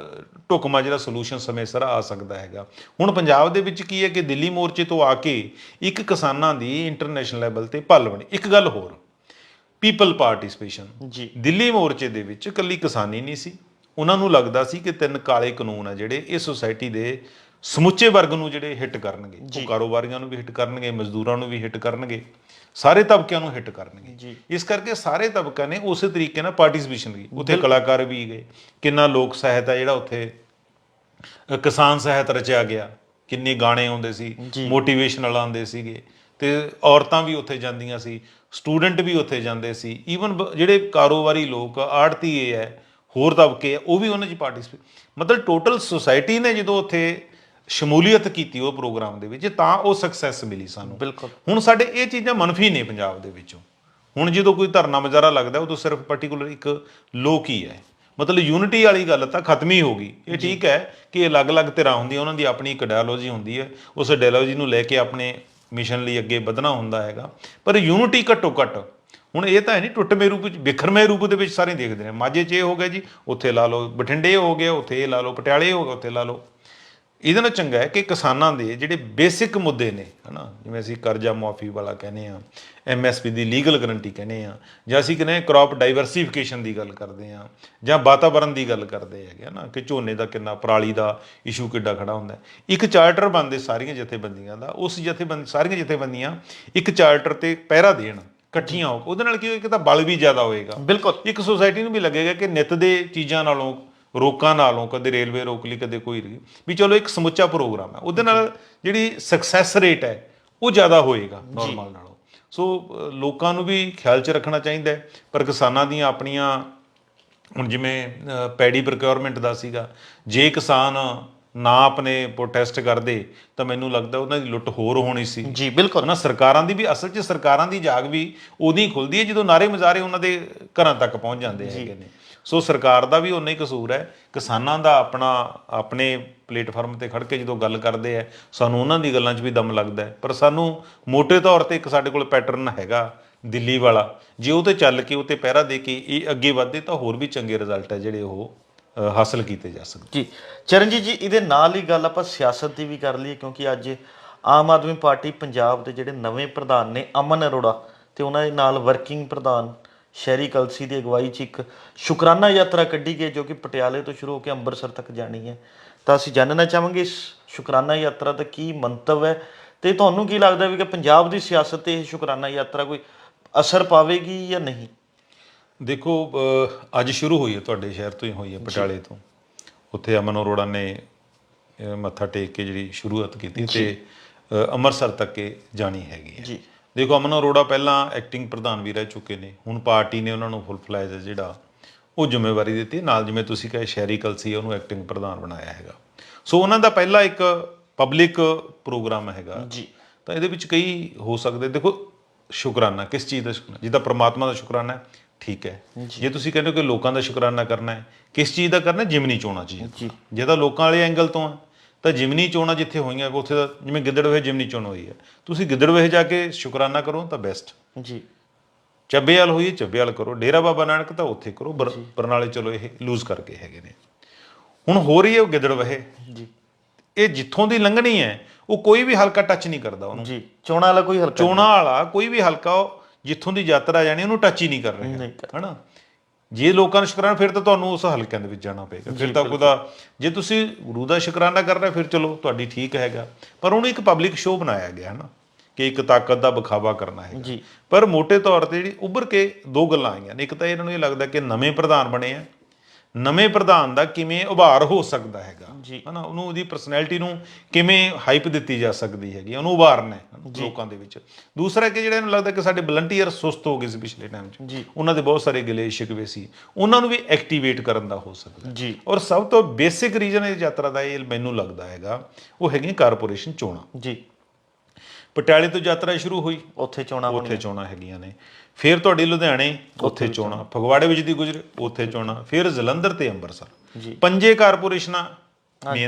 ਢੁਕਮਾ ਜਿਹੜਾ ਸੋਲੂਸ਼ਨ ਸਮੇਂ ਸਿਰ ਆ ਸਕਦਾ ਹੈਗਾ। ਹੁਣ ਪੰਜਾਬ ਦੇ ਵਿੱਚ ਕੀ ਹੈ ਕਿ ਦਿੱਲੀ ਮੋਰਚੇ ਤੋਂ ਆ ਕੇ ਇੱਕ ਕਿਸਾਨਾਂ ਦੀ ਇੰਟਰਨੈਸ਼ਨਲ ਲੈਵਲ ਤੇ ਪੱਲ ਬਣੀ। ਇੱਕ ਗੱਲ ਹੋਰ ਪੀਪਲ ਪਾਰਟਿਸਪੇਸ਼ਨ ਜੀ। ਦਿੱਲੀ ਮੋਰਚੇ ਦੇ ਵਿੱਚ ਇਕੱਲੀ ਕਿਸਾਨੀ ਨਹੀਂ ਸੀ। ਉਹਨਾਂ ਨੂੰ ਲੱਗਦਾ ਸੀ ਕਿ ਤਿੰਨ ਕਾਲੇ ਕਾਨੂੰਨ ਆ ਜਿਹੜੇ ਇਹ ਸੁਸਾਇਟੀ ਦੇ ਸਮੁੱਚੇ ਵਰਗ ਨੂੰ ਜਿਹੜੇ ਹਿੱਟ ਕਰਨਗੇ ਉਹ ਕਾਰੋਬਾਰੀਆਂ ਨੂੰ ਵੀ ਹਿੱਟ ਕਰਨਗੇ ਮਜ਼ਦੂਰਾਂ ਨੂੰ ਵੀ ਹਿੱਟ ਕਰਨਗੇ ਸਾਰੇ ਤਬਕਿਆਂ ਨੂੰ ਹਿੱਟ ਕਰਨਗੇ। ਇਸ ਕਰਕੇ ਸਾਰੇ ਤਬਕਿਆਂ ਨੇ ਉਸੇ ਤਰੀਕੇ ਨਾਲ ਪਾਰਟਿਸਪੇਸ਼ਨ ਕੀਤੀ ਉੱਥੇ ਕਲਾਕਾਰ ਵੀ ਗਏ ਕਿੰਨਾ ਲੋਕ ਸਾਹਿਤ ਹੈ ਜਿਹੜਾ ਉੱਥੇ ਕਿਸਾਨ ਸਾਹਿਤ ਰਚਿਆ ਗਿਆ ਕਿੰਨੇ ਗਾਣੇ ਆਉਂਦੇ ਸੀ। ਮੋਟੀਵੇਸ਼ਨਲ ਆਉਂਦੇ ਸੀਗੇ ਤੇ ਔਰਤਾਂ ਵੀ ਉੱਥੇ ਜਾਂਦੀਆਂ ਸੀ ਸਟੂਡੈਂਟ ਵੀ ਉੱਥੇ ਜਾਂਦੇ ਸੀ ਈਵਨ ਜਿਹੜੇ ਕਾਰੋਬਾਰੀ ਲੋਕ ਆੜਤੀਏ ਹੈ ਹੋਰ ਤਬਕੇ ਉਹ ਵੀ ਉਹਨਾਂ 'ਚ ਪਾਰਟਿਸਪੇਟ ਮਤਲਬ ਟੋਟਲ ਸੁਸਾਇਟੀ ਨੇ ਜਦੋਂ ਉੱਥੇ ਸ਼ਮੂਲੀਅਤ ਕੀਤੀ ਉਹ ਪ੍ਰੋਗਰਾਮ ਦੇ ਵਿੱਚ ਤਾਂ ਉਹ ਸਕਸੈਸ ਮਿਲੀ ਸਾਨੂੰ। ਬਿਲਕੁਲ। ਹੁਣ ਸਾਡੇ ਇਹ ਚੀਜ਼ਾਂ ਮੰਨਫੀ ਨੇ ਪੰਜਾਬ ਦੇ ਵਿੱਚੋਂ। ਹੁਣ ਜਦੋਂ ਕੋਈ ਧਰਨਾ ਮੁਜ਼ਾਹਰਾ ਲੱਗਦਾ ਉਦੋਂ ਸਿਰਫ ਪਾਰਟਿਕੂਲਰ ਇੱਕ ਲੋਕ ਹੀ ਹੈ। ਮਤਲਬ ਯੂਨਿਟੀ ਵਾਲੀ ਗੱਲ ਤਾਂ ਖਤਮ ਹੀ ਹੋ ਗਈ। ਇਹ ਠੀਕ ਹੈ ਕਿ ਅਲੱਗ-ਅਲੱਗ ਧਿਰਾਂ ਹੁੰਦੀਆਂ ਉਹਨਾਂ ਦੀ ਆਪਣੀ ਇੱਕ ਡਾਇਲੋਜੀ ਹੁੰਦੀ ਹੈ। ਉਸ ਡਾਇਲੋਜੀ ਨੂੰ ਲੈ ਕੇ ਆਪਣੇ ਮਿਸ਼ਨ ਲਈ ਅੱਗੇ ਵਧਣਾ ਹੁੰਦਾ ਹੈਗਾ। ਪਰ ਯੂਨਿਟੀ ਘੱਟੋ ਘੱਟ ਹੁਣ ਇਹ ਤਾਂ ਹੈ ਨਹੀਂ ਟੁੱਟਵੇਂ ਰੂਪ ਵਿੱਚ ਬਿਖਰਵੇਂ ਰੂਪ ਦੇ ਵਿੱਚ ਸਾਰੇ ਦੇਖਦੇ ਨੇ। ਮਾਝੇ 'ਚ ਇਹ ਹੋ ਗਿਆ ਜੀ ਉੱਥੇ ਲਾ ਲਓ ਬਠਿੰਡੇ ਹੋ ਗਿਆ ਉੱਥੇ ਇਹ ਲਾ ਲਓ ਪਟਿਆਲੇ ਹੋ ਗਿਆ ਉੱਥੇ ਲਾ ਲਓ। ਇਹਦੇ ਨਾਲ ਚੰਗਾ ਹੈ ਕਿ ਕਿਸਾਨਾਂ ਦੇ ਜਿਹੜੇ ਬੇਸਿਕ ਮੁੱਦੇ ਨੇ ਹਨਾ ਜਿਵੇਂ ਅਸੀਂ ਕਰਜ਼ਾ ਮੁਆਫੀ ਵਾਲਾ ਕਹਿੰਦੇ ਆ ਐਮਐਸਪੀ ਦੀ ਲੀਗਲ ਗਾਰੰਟੀ ਕਹਿੰਦੇ ਆ ਜਾਂ ਅਸੀਂ ਕਹਿੰਦੇ ਕ੍ਰੌਪ ਡਾਈਵਰਸਿਫਿਕੇਸ਼ਨ ਦੀ ਗੱਲ ਕਰਦੇ ਆ ਜਾਂ ਵਾਤਾਵਰਣ ਦੀ ਗੱਲ ਕਰਦੇ ਹੈਗੇ ਨਾ ਕਿ ਝੋਨੇ ਦਾ ਕਿੰਨਾ ਪਰਾਲੀ ਦਾ ਇਸ਼ੂ ਕਿੱਡਾ ਖੜਾ ਹੁੰਦਾ। ਇੱਕ ਚਾਰਟਰ ਬਣਦੇ ਸਾਰੀਆਂ ਜਥੇਬੰਦੀਆਂ ਦਾ ਉਸ ਜਥੇਬੰਦ ਸਾਰੀਆਂ ਜਥੇਬੰਦੀਆਂ ਇੱਕ ਚਾਰਟਰ ਤੇ ਪਹਿਰਾ ਦੇਣ ਇਕੱਠੀਆਂ ਹੋ ਕੇ। ਉਹਦੇ ਨਾਲ ਕੀ ਹੋਏਗਾ ਤਾਂ ਬਲ ਵੀ ਜ਼ਿਆਦਾ ਹੋਏਗਾ ਬਿਲਕੁਲ ਇੱਕ ਸੁਸਾਇਟੀ ਨੂੰ ਵੀ ਲੱਗੇਗਾ ਕਿ ਨਿਤ ਦੇ ਚੀਜ਼ਾਂ ਨਾਲੋਂ ਰੋਕਾਂ ਨਾਲੋਂ ਕਦੇ ਰੇਲਵੇ ਰੋਕ ਲਈ ਕਦੇ ਕੋਈ ਰਹੀ ਵੀ ਚਲੋ ਇੱਕ ਸਮੁੱਚਾ ਪ੍ਰੋਗਰਾਮ ਹੈ। ਉਹਦੇ ਨਾਲ ਜਿਹੜੀ ਸਕਸੈਸ ਰੇਟ ਹੈ ਉਹ ਜ਼ਿਆਦਾ ਹੋਏਗਾ ਨਾਰਮਲ ਨਾਲੋਂ। ਸੋ ਲੋਕਾਂ ਨੂੰ ਵੀ ਖਿਆਲ 'ਚ ਰੱਖਣਾ ਚਾਹੀਦਾ ਹੈ। ਪਰ ਕਿਸਾਨਾਂ ਦੀਆਂ ਆਪਣੀਆਂ ਹੁਣ ਜਿਵੇਂ ਪੈਡੀ ਪ੍ਰੋਕਿਉਰਮੈਂਟ ਦਾ ਸੀਗਾ ਜੇ ਕਿਸਾਨ ਨਾ ਆਪਣੇ ਪ੍ਰੋਟੈਸਟ ਕਰਦੇ ਤਾਂ ਮੈਨੂੰ ਲੱਗਦਾ ਉਹਨਾਂ ਦੀ ਲੁੱਟ ਹੋਰ ਹੋਣੀ ਸੀ। ਜੀ ਬਿਲਕੁਲ। ਨਾ ਸਰਕਾਰਾਂ ਦੀ ਵੀ ਅਸਲ 'ਚ ਸਰਕਾਰਾਂ ਦੀ ਜਾਗ ਵੀ ਉਦੋਂ ਹੀ ਖੁੱਲਦੀ ਹੈ ਜਦੋਂ ਨਾਰੇ ਮੁਜ਼ਾਰੇ ਉਹਨਾਂ ਦੇ ਘਰਾਂ ਤੱਕ ਪਹੁੰਚ ਜਾਂਦੇ ਹੈਗੇ ਨੇ। ਸੋ ਸਰਕਾਰ ਦਾ ਵੀ ਉਨਾ ਹੀ ਕਸੂਰ ਹੈ ਕਿਸਾਨਾਂ ਦਾ ਆਪਣਾ ਆਪਣੇ ਪਲੇਟਫਾਰਮ ਤੇ ਖੜ ਕੇ ਜਦੋਂ ਗੱਲ ਕਰਦੇ ਆ ਸਾਨੂੰ ਉਹਨਾਂ ਦੀ ਗੱਲਾਂ 'ਚ ਵੀ ਦਮ ਲੱਗਦਾ ਹੈ। ਪਰ ਸਾਨੂੰ ਮੋٹے ਤੌਰ ਤੇ ਇੱਕ ਸਾਡੇ ਕੋਲ ਪੈਟਰਨ ਹੈਗਾ ਦਿੱਲੀ ਵਾਲਾ। ਜੇ ਉਹ ਤੇ ਚੱਲ ਕੇ ਉਹ ਤੇ ਪਹਿਰਾ ਦੇ ਕੇ ਇਹ ਅੱਗੇ ਵਧਦੇ ਤਾਂ ਹੋਰ ਵੀ ਚੰਗੇ ਰਿਜ਼ਲਟ ਹੈ ਜਿਹੜੇ ਉਹ ਹਾਸਲ ਕੀਤੇ ਜਾ ਸਕਦੇ ਜੀ। ਚਰਨਜੀਤ ਜੀ, ਇਹਦੇ ਨਾਲ ਹੀ ਗੱਲ ਆਪਾਂ ਸਿਆਸਤ ਦੀ ਵੀ ਕਰ ਲਈਏ, ਕਿਉਂਕਿ ਅੱਜ ਆਮ ਆਦਮੀ ਪਾਰਟੀ ਪੰਜਾਬ ਦੇ ਜਿਹੜੇ ਨਵੇਂ ਪ੍ਰਧਾਨ ਨੇ, ਅਮਨ ਅਰੋੜਾ, ਤੇ ਉਹਨਾਂ ਦੇ ਨਾਲ ਵਰਕਿੰਗ ਪ੍ਰਧਾਨ ਸ਼ਹਿਰੀ ਕਲਸੀ ਦੀ ਅਗਵਾਈ 'ਚ ਇੱਕ ਸ਼ੁਕਰਾਨਾ ਯਾਤਰਾ ਕੱਢੀ ਗਈ, ਜੋ ਕਿ ਪਟਿਆਲੇ ਤੋਂ ਸ਼ੁਰੂ ਹੋ ਕੇ ਅੰਮ੍ਰਿਤਸਰ ਤੱਕ ਜਾਣੀ ਹੈ। ਤਾਂ ਅਸੀਂ ਜਾਣਨਾ ਚਾਹਾਂਗੇ ਇਸ ਸ਼ੁਕਰਾਨਾ ਯਾਤਰਾ ਦਾ ਕੀ ਮੰਤਵ ਹੈ, ਤੇ ਤੁਹਾਨੂੰ ਕੀ ਲੱਗਦਾ ਵੀ ਕਿ ਪੰਜਾਬ ਦੀ ਸਿਆਸਤ ਤੇ ਇਹ ਸ਼ੁਕਰਾਨਾ ਯਾਤਰਾ ਕੋਈ ਅਸਰ ਪਾਵੇਗੀ ਜਾਂ ਨਹੀਂ? ਦੇਖੋ ਅ, ਅੱਜ ਸ਼ੁਰੂ ਹੋਈ ਹੈ ਤੁਹਾਡੇ ਸ਼ਹਿਰ ਤੋਂ ਹੀ ਹੋਈ ਹੈ ਪਟਿਆਲੇ ਤੋਂ। ਉੱਥੇ ਅਮਨ ਅਰੋੜਾ ਨੇ ਅ, ਮੱਥਾ ਟੇਕ ਕੇ ਜਿਹੜੀ ਸ਼ੁਰੂਆਤ ਕੀਤੀ ਤੇ ਅ, ਅੰਮ੍ਰਿਤਸਰ ਤੱਕ ਇਹ ਜਾਣੀ ਹੈਗੀ ਹੈ। ਜੀ। ਦੇਖੋ ਅਮਨ ਅਰੋੜਾ ਪਹਿਲਾਂ ਐਕਟਿੰਗ ਪ੍ਰਧਾਨ ਵੀ ਰਹਿ ਚੁੱਕੇ ਨੇ। ਹੁਣ ਪਾਰਟੀ ਨੇ ਉਹਨਾਂ ਨੂੰ ਫੁੱਲ ਫਲੈਜ ਜਿਹੜਾ ਉਹ ਜ਼ਿੰਮੇਵਾਰੀ ਦਿੱਤੀ। ਨਾਲ ਜਿਵੇਂ ਤੁਸੀਂ ਕਹੇ ਸ਼ਹਿਰੀ ਕਲਸੀ ਉਹਨੂੰ ਐਕਟਿੰਗ ਪ੍ਰਧਾਨ ਬਣਾਇਆ ਹੈਗਾ। ਸੋ ਉਹਨਾਂ ਦਾ ਪਹਿਲਾ ਇੱਕ ਪਬਲਿਕ ਪ੍ਰੋਗਰਾਮ ਹੈਗਾ। ਜੀ। ਤਾਂ ਇਹਦੇ ਵਿੱਚ ਕਈ ਹੋ ਸਕਦੇ। ਦੇਖੋ ਸ਼ੁਕਰਾਨਾ ਕਿਸ ਚੀਜ਼ ਦਾ ਸ਼ੁਕਰਾਨਾ? ਜਿੱਦਾਂ ਪ੍ਰਮਾਤਮਾ ਦਾ ਸ਼ੁਕਰਾਨਾ ਹੈ, ਠੀਕ ਹੈ। ਜੇ। ਤੁਸੀਂ ਕਹਿੰਦੇ ਹੋ ਕਿ ਲੋਕਾਂ ਦਾ ਸ਼ੁਕਰਾਨਾ ਕਰਨਾ ਹੈ ਕਿਸ ਚੀਜ਼ ਦਾ ਕਰਨਾ? ਜਿਮਨੀ ਚੋਣਾਂ ਜੀ। ਜੇ ਤਾਂ ਲੋਕਾਂ ਵਾਲੇ ਐਂਗਲ ਤੋਂ ਹੈ ਤਾਂ ਜਿਮਨੀ ਚੋਣਾਂ ਜਿੱਥੇ ਹੋਈਆਂ ਉੱਥੇ ਤਾਂ ਜਿਵੇਂ ਗਿੱਦੜਵੇ ਜਿਮਨੀ ਚੋਣ ਹੋਈ ਹੈ। ਤੁਸੀਂ ਗਿੱਦੜਵੇ ਜਾ ਕੇ ਸ਼ੁਕਰਾਨਾ ਕਰੋ ਤਾਂ ਬੈਸਟ ਜੀ। ਚੱਬੇਵਾਲ ਹੋਈ ਚੱਬੇਵਾਲ ਕਰੋ। ਡੇਰਾ ਬਾਬਾ ਨਾਨਕ ਤਾਂ ਉੱਥੇ ਕਰੋ ਬਰ- ਬਰਨਾਲੇ ਚਲੋ ਇਹ ਲੂਜ਼ ਕਰਕੇ ਹੈਗੇ ਨੇ। ਹੁਣ ਹੋ ਰਹੀ ਹੈ ਉਹ ਗਿੱਦੜਵੇ ਜੀ। ਇਹ ਜਿੱਥੋਂ ਦੀ ਲੰਘਣੀ ਹੈ ਉਹ ਕੋਈ ਵੀ ਹਲਕਾ ਟੱਚ ਨਹੀਂ ਕਰਦਾ ਉਹਨੂੰ। ਜੀ। ਚੋਣਾਂ ਵਾਲਾ ਕੋਈ ਹਲਕਾ ਚੋਣਾਂ ਵਾਲਾ ਕੋਈ ਵੀ ਹਲਕਾ ਉਹ ਜਿੱਥੋਂ ਦੀ ਯਾਤਰਾ ਜਾਣੀ ਉਹਨੂੰ ਟੱਚ ਹੀ ਨਹੀਂ ਕਰ ਰਿਹਾ। ਹਨਾ? ਜੇ ਲੋਕਾਂ ਨੂੰ ਸ਼ੁਕਰਾਨਾ ਫਿਰ ਤਾਂ ਤੁਹਾਨੂੰ ਉਸ ਹਲਕਿਆਂ ਦੇ ਵਿੱਚ ਜਾਣਾ ਪਏਗਾ। ਫਿਰ ਤਾਂ ਉਹਦਾ ਜੇ ਤੁਸੀਂ ਗੁਰੂ ਦਾ ਸ਼ੁਕਰਾਨਾ ਕਰ ਰਹੇ ਫਿਰ ਚਲੋ ਤੁਹਾਡੀ ਠੀਕ ਹੈਗਾ। ਪਰ ਉਹਨੂੰ ਇੱਕ ਪਬਲਿਕ ਸ਼ੋਅ ਬਣਾਇਆ ਗਿਆ ਹਨਾ? ਕਿ ਇੱਕ ਤਾਕਤ ਦਾ ਵਿਖਾਵਾ ਕਰਨਾ ਹੈ ਜੀ। ਪਰ ਮੋٹے ਤੌਰ ਤੇ ਜਿਹੜੀ ਉੱਭਰ ਕੇ ਦੋ ਗੱਲਾਂ ਆਈਆਂ ਨੇ। ਇੱਕ ਤਾਂ ਇਹਨਾਂ ਨੂੰ ਇਹ ਲੱਗਦਾ ਕਿ ਨਵੇਂ ਪ੍ਰਧਾਨ ਬਣੇ ਆ। ਨਵੇਂ ਪ੍ਰਧਾਨ ਦਾ ਕਿਵੇਂ ਉਭਾਰ ਹੋ ਸਕਦਾ ਹੈਗਾ। ਹਨਾ ਉਹਨੂੰ ਉਹਦੀ ਪਰਸਨੈਲਿਟੀ ਨੂੰ ਕਿਵੇਂ ਹਾਈਪ ਦਿੱਤੀ ਜਾ ਸਕਦੀ ਹੈਗੀ? ਉਹਨੂੰ ਉਭਾਰਨਾ ਲੋਕਾਂ ਦੇ ਵਿੱਚ। ਦੂਸਰਾ ਕਿ ਜਿਹੜਾ ਇਹਨੂੰ ਲੱਗਦਾ ਕਿ ਸਾਡੇ ਵਲੰਟੀਅਰ ਸੁਸਤ ਹੋ ਗਏ ਸੀ ਪਿਛਲੇ ਟਾਈਮ 'ਚ। ਉਹਨਾਂ ਦੇ ਬਹੁਤ ਸਾਰੇ ਗਿਲੇ ਸ਼ਿਕਵੇ ਸੀ। ਉਹਨਾਂ ਨੂੰ ਵੀ ਐਕਟੀਵੇਟ ਕਰਨ ਦਾ ਹੋ ਸਕਦਾ। ਜੀ। ਔਰ ਸਭ ਤੋਂ ਬੇਸਿਕ ਰੀਜ਼ਨ ਇਹ ਯਾਤਰਾ ਦਾ ਇਹ ਮੈਨੂੰ ਲੱਗਦਾ ਹੈਗਾ ਉਹ ਹੈਗੀਆਂ ਕਾਰਪੋਰੇਸ਼ਨ ਚੋਣਾਂ। ਜੀ। ਪਟਿਆਲੇ ਤੋਂ ਯਾਤਰਾ ਸ਼ੁਰੂ ਹੋਈ। ਉੱਥੇ ਚੋਣਾਂ ਉੱਥੇ ਚੋਣਾਂ ਹੈਗੀਆਂ ਨੇ। ਫਿਰ ਤੁਹਾਡੀ ਲੁਧਿਆਣੇ ਉੱਥੇ ਚੋਣਾਂ ਫਗਵਾੜੇ ਵਿੱਚ ਦੀ ਗੁਜਰੇ ਉੱਥੇ ਚੋਣਾਂ ਫਿਰ ਜਲੰਧਰ ਤੇ ਅੰਮ੍ਰਿਤਸਰ। ਜੀ। ਪੰਜੇ ਕਾਰਪੋਰੇਸ਼ਨਾਂ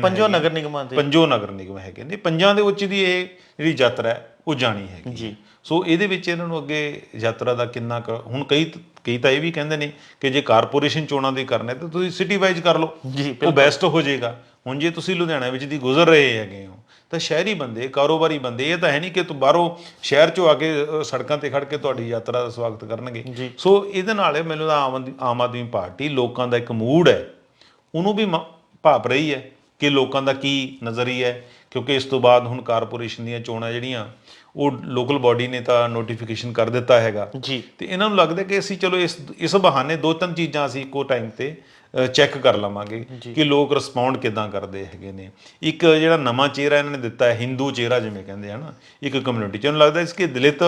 ਪੰਜੋ ਨਗਰ ਨਿਗਮਾਂ ਦੇ ਪੰਜੋ ਨਗਰ ਨਿਗਮ ਹੈਗੇ ਨੇ। ਪੰਜਾਂ ਦੇ ਉੱਚ ਦੀ ਇਹ ਜਿਹੜੀ ਯਾਤਰਾ ਹੈ ਉਹ ਜਾਣੀ ਹੈਗੀ ਜੀ। ਸੋ ਇਹਦੇ ਵਿੱਚ ਇਹਨਾਂ ਨੂੰ ਅੱਗੇ ਯਾਤਰਾ ਦਾ ਕਿੰਨਾ ਕੁ ਹੁਣ ਕਈ ਕਈ ਤਾਂ ਇਹ ਵੀ ਕਹਿੰਦੇ ਨੇ ਕਿ ਜੇ ਕਾਰਪੋਰੇਸ਼ਨ ਚੋਣਾਂ ਦੇ ਕਰਨੇ ਤਾਂ ਤੁਸੀਂ ਸਿਟੀ ਵਾਈਜ਼ ਕਰ ਲਓ। ਜੀ ਉਹ ਬੈਸਟ ਹੋ ਜਾਏਗਾ। ਹੁਣ ਜੇ ਤੁਸੀਂ ਲੁਧਿਆਣਾ ਵਿੱਚ ਦੀ ਗੁਜ਼ਰ ਰਹੇ ਹੈਗੇ ਹੋ ਤਾਂ ਸ਼ਹਿਰੀ ਬੰਦੇ ਕਾਰੋਬਾਰੀ ਬੰਦੇ ਇਹ ਤਾਂ ਹੈ ਨਹੀਂ ਕਿ ਤੂੰ ਬਾਹਰੋਂ ਸ਼ਹਿਰ ਚੋਂ ਆ ਕੇ ਸੜਕਾਂ ਤੇ ਖੜ ਕੇ ਤੁਹਾਡੀ ਯਾਤਰਾ ਦਾ ਸਵਾਗਤ ਕਰਨਗੇ। ਸੋ ਇਹਦੇ ਨਾਲ ਮੈਨੂੰ ਤਾਂ ਆਮ ਆਦਮੀ ਆਮ ਆਦਮੀ ਪਾਰਟੀ ਲੋਕਾਂ ਦਾ ਇੱਕ ਮੂਡ ਹੈ। ਉਹਨੂੰ ਵੀ ਭਾਪ ਰਹੀ ਹੈ ਕਿ ਲੋਕਾਂ ਦਾ ਕੀ ਨਜ਼ਰੀਆ ਹੈ ਕਿਉਂਕਿ ਇਸ ਤੋਂ ਬਾਅਦ ਹੁਣ ਕਾਰਪੋਰੇਸ਼ਨ ਦੀਆਂ ਚੋਣਾਂ ਜਿਹੜੀਆਂ ਉਹ ਲੋਕਲ ਬਾਡੀ ਨੇ ਤਾਂ ਨੋਟੀਫਿਕੇਸ਼ਨ ਕਰ ਦਿੱਤਾ ਹੈਗਾ। ਜੀ। ਤੇ ਇਹਨਾਂ ਨੂੰ ਲੱਗਦਾ ਕਿ ਅਸੀਂ ਚਲੋ ਇਸ ਇਸ ਬਹਾਨੇ ਦੋ ਤਿੰਨ ਚੀਜ਼ਾਂ ਅਸੀਂ ਇੱਕੋ ਟਾਈਮ ਤੇ ਚੈੱਕ ਕਰ ਲਵਾਂਗੇ ਕਿ ਲੋਕ ਰਿਸਪੌਂਡ ਕਿਦਾਂ ਕਰਦੇ ਹੈਗੇ ਨੇ। ਇੱਕ ਜਿਹੜਾ ਨਵਾਂ ਚਿਹਰਾ ਇਹਨਾਂ ਨੇ ਦਿੱਤਾ ਹੈ ਹਿੰਦੂ ਚਿਹਰਾ ਜਿਵੇਂ ਕਹਿੰਦੇ ਆ ਨਾ ਇੱਕ ਕਮਿਊਨਿਟੀ ਚ। ਇਹਨੂੰ ਲੱਗਦਾ ਇਸ ਕਿ ਦਲਿਤ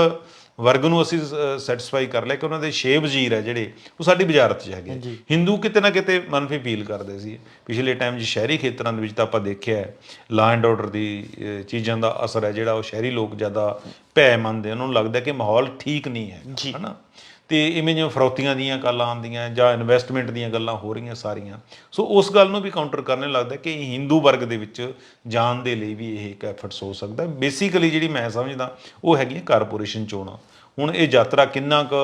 ਵਰਗ ਨੂੰ ਅਸੀਂ ਸੈਟੀਸਫਾਈ ਕਰ ਲਿਆ ਕਿ ਉਹਨਾਂ ਦੇ ਛੇ ਵਜ਼ੀਰ ਹੈ ਜਿਹੜੇ ਉਹ ਸਾਡੀ ਵਜ਼ਾਰਤ 'ਚ ਹੈਗੇ ਹਿੰਦੂ ਕਿਤੇ ਨਾ ਕਿਤੇ ਮਨਫੀ ਫੀਲ ਕਰਦੇ ਸੀ। ਪਿਛਲੇ ਟਾਈਮ 'ਚ ਸ਼ਹਿਰੀ ਖੇਤਰਾਂ ਦੇ ਵਿੱਚ ਤਾਂ ਆਪਾਂ ਦੇਖਿਆ ਲਾ ਐਂਡ ਆਰਡਰ ਦੀ ਚੀਜ਼ਾਂ ਦਾ ਅਸਰ ਹੈ ਜਿਹੜਾ ਉਹ ਸ਼ਹਿਰੀ ਲੋਕ ਜ਼ਿਆਦਾ ਭੈ ਮੰਨਦੇ ਉਹਨਾਂ ਨੂੰ ਲੱਗਦਾ ਕਿ ਮਾਹੌਲ ਠੀਕ ਨਹੀਂ ਹੈ। ਹਨਾ? ਤੇ ਇਵੇਂ ਜਿਵੇਂ ਫਰੌਤੀਆਂ ਦੀਆਂ ਗੱਲਾਂ ਆਉਂਦੀਆਂ ਜਾਂ ਇਨਵੈਸਟਮੈਂਟ ਦੀਆਂ ਗੱਲਾਂ ਹੋ ਰਹੀਆਂ ਸਾਰੀਆਂ। ਸੋ ਉਸ ਗੱਲ ਨੂੰ ਵੀ ਕਾਊਂਟਰ ਕਰਨੇ ਲੱਗਦਾ ਕਿ ਹਿੰਦੂ ਵਰਗ ਦੇ ਵਿੱਚ ਜਾਣ ਦੇ ਲਈ ਵੀ ਇਹ ਇੱਕ ਐਫਰਟਸ ਹੋ ਸਕਦਾ। ਬੇਸਿਕਲੀ ਜਿਹੜੀ ਮੈਂ ਸਮਝਦਾ, ਉਹ ਹੈਗੀਆਂ ਕਾਰਪੋਰੇਸ਼ਨ ਚੋਣਾਂ। ਹੁਣ ਇਹ ਯਾਤਰਾ ਕਿੰਨਾ ਕੁ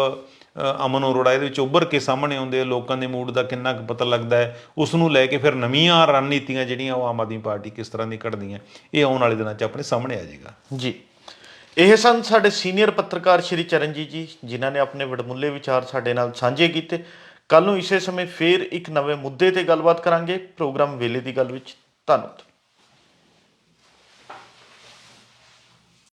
ਅਮਨ ਅਰੋੜਾ, ਇਹਦੇ ਵਿੱਚ ਉੱਭਰ ਕੇ ਸਾਹਮਣੇ ਆਉਂਦੇ ਆ, ਲੋਕਾਂ ਦੇ ਮੂਡ ਦਾ ਕਿੰਨਾ ਕੁ ਪਤਾ ਲੱਗਦਾ ਹੈ। ਉਸ ਨੂੰ ਲੈ ਕੇ ਫਿਰ ਨਵੀਆਂ ਰਣਨੀਤੀਆਂ ਜਿਹੜੀਆਂ ਉਹ ਆਮ ਆਦਮੀ ਪਾਰਟੀ ਕਿਸ ਤਰ੍ਹਾਂ ਦੀ ਕੱਢਦੀਆਂ ਇਹ ਆਉਣ ਵਾਲੇ ਦਿਨਾਂ 'ਚ ਆਪਣੇ ਸਾਹਮਣੇ ਆ ਜਾਏਗਾ। ਜੀ। ਇਹ ਸਨ ਸਾਡੇ ਸੀਨੀਅਰ ਪੱਤਰਕਾਰ ਸ਼੍ਰੀ ਚਰਨਜੀਤ ਜੀ, ਜਿਨ੍ਹਾਂ ਨੇ ਆਪਣੇ ਵਡਮੁੱਲੇ ਵਿਚਾਰ ਸਾਡੇ ਨਾਲ ਸਾਂਝੇ ਕੀਤੇ। ਕੱਲ ਨੂੰ ਇਸੇ ਸਮੇਂ ਫੇਰ ਇੱਕ ਨਵੇਂ ਮੁੱਦੇ ਤੇ ਗੱਲਬਾਤ ਕਰਾਂਗੇ। ਪ੍ਰੋਗਰਾਮ ਵੇਲੇ ਦੀ ਗੱਲ ਵਿੱਚ ਧੰਨਵਾਦ।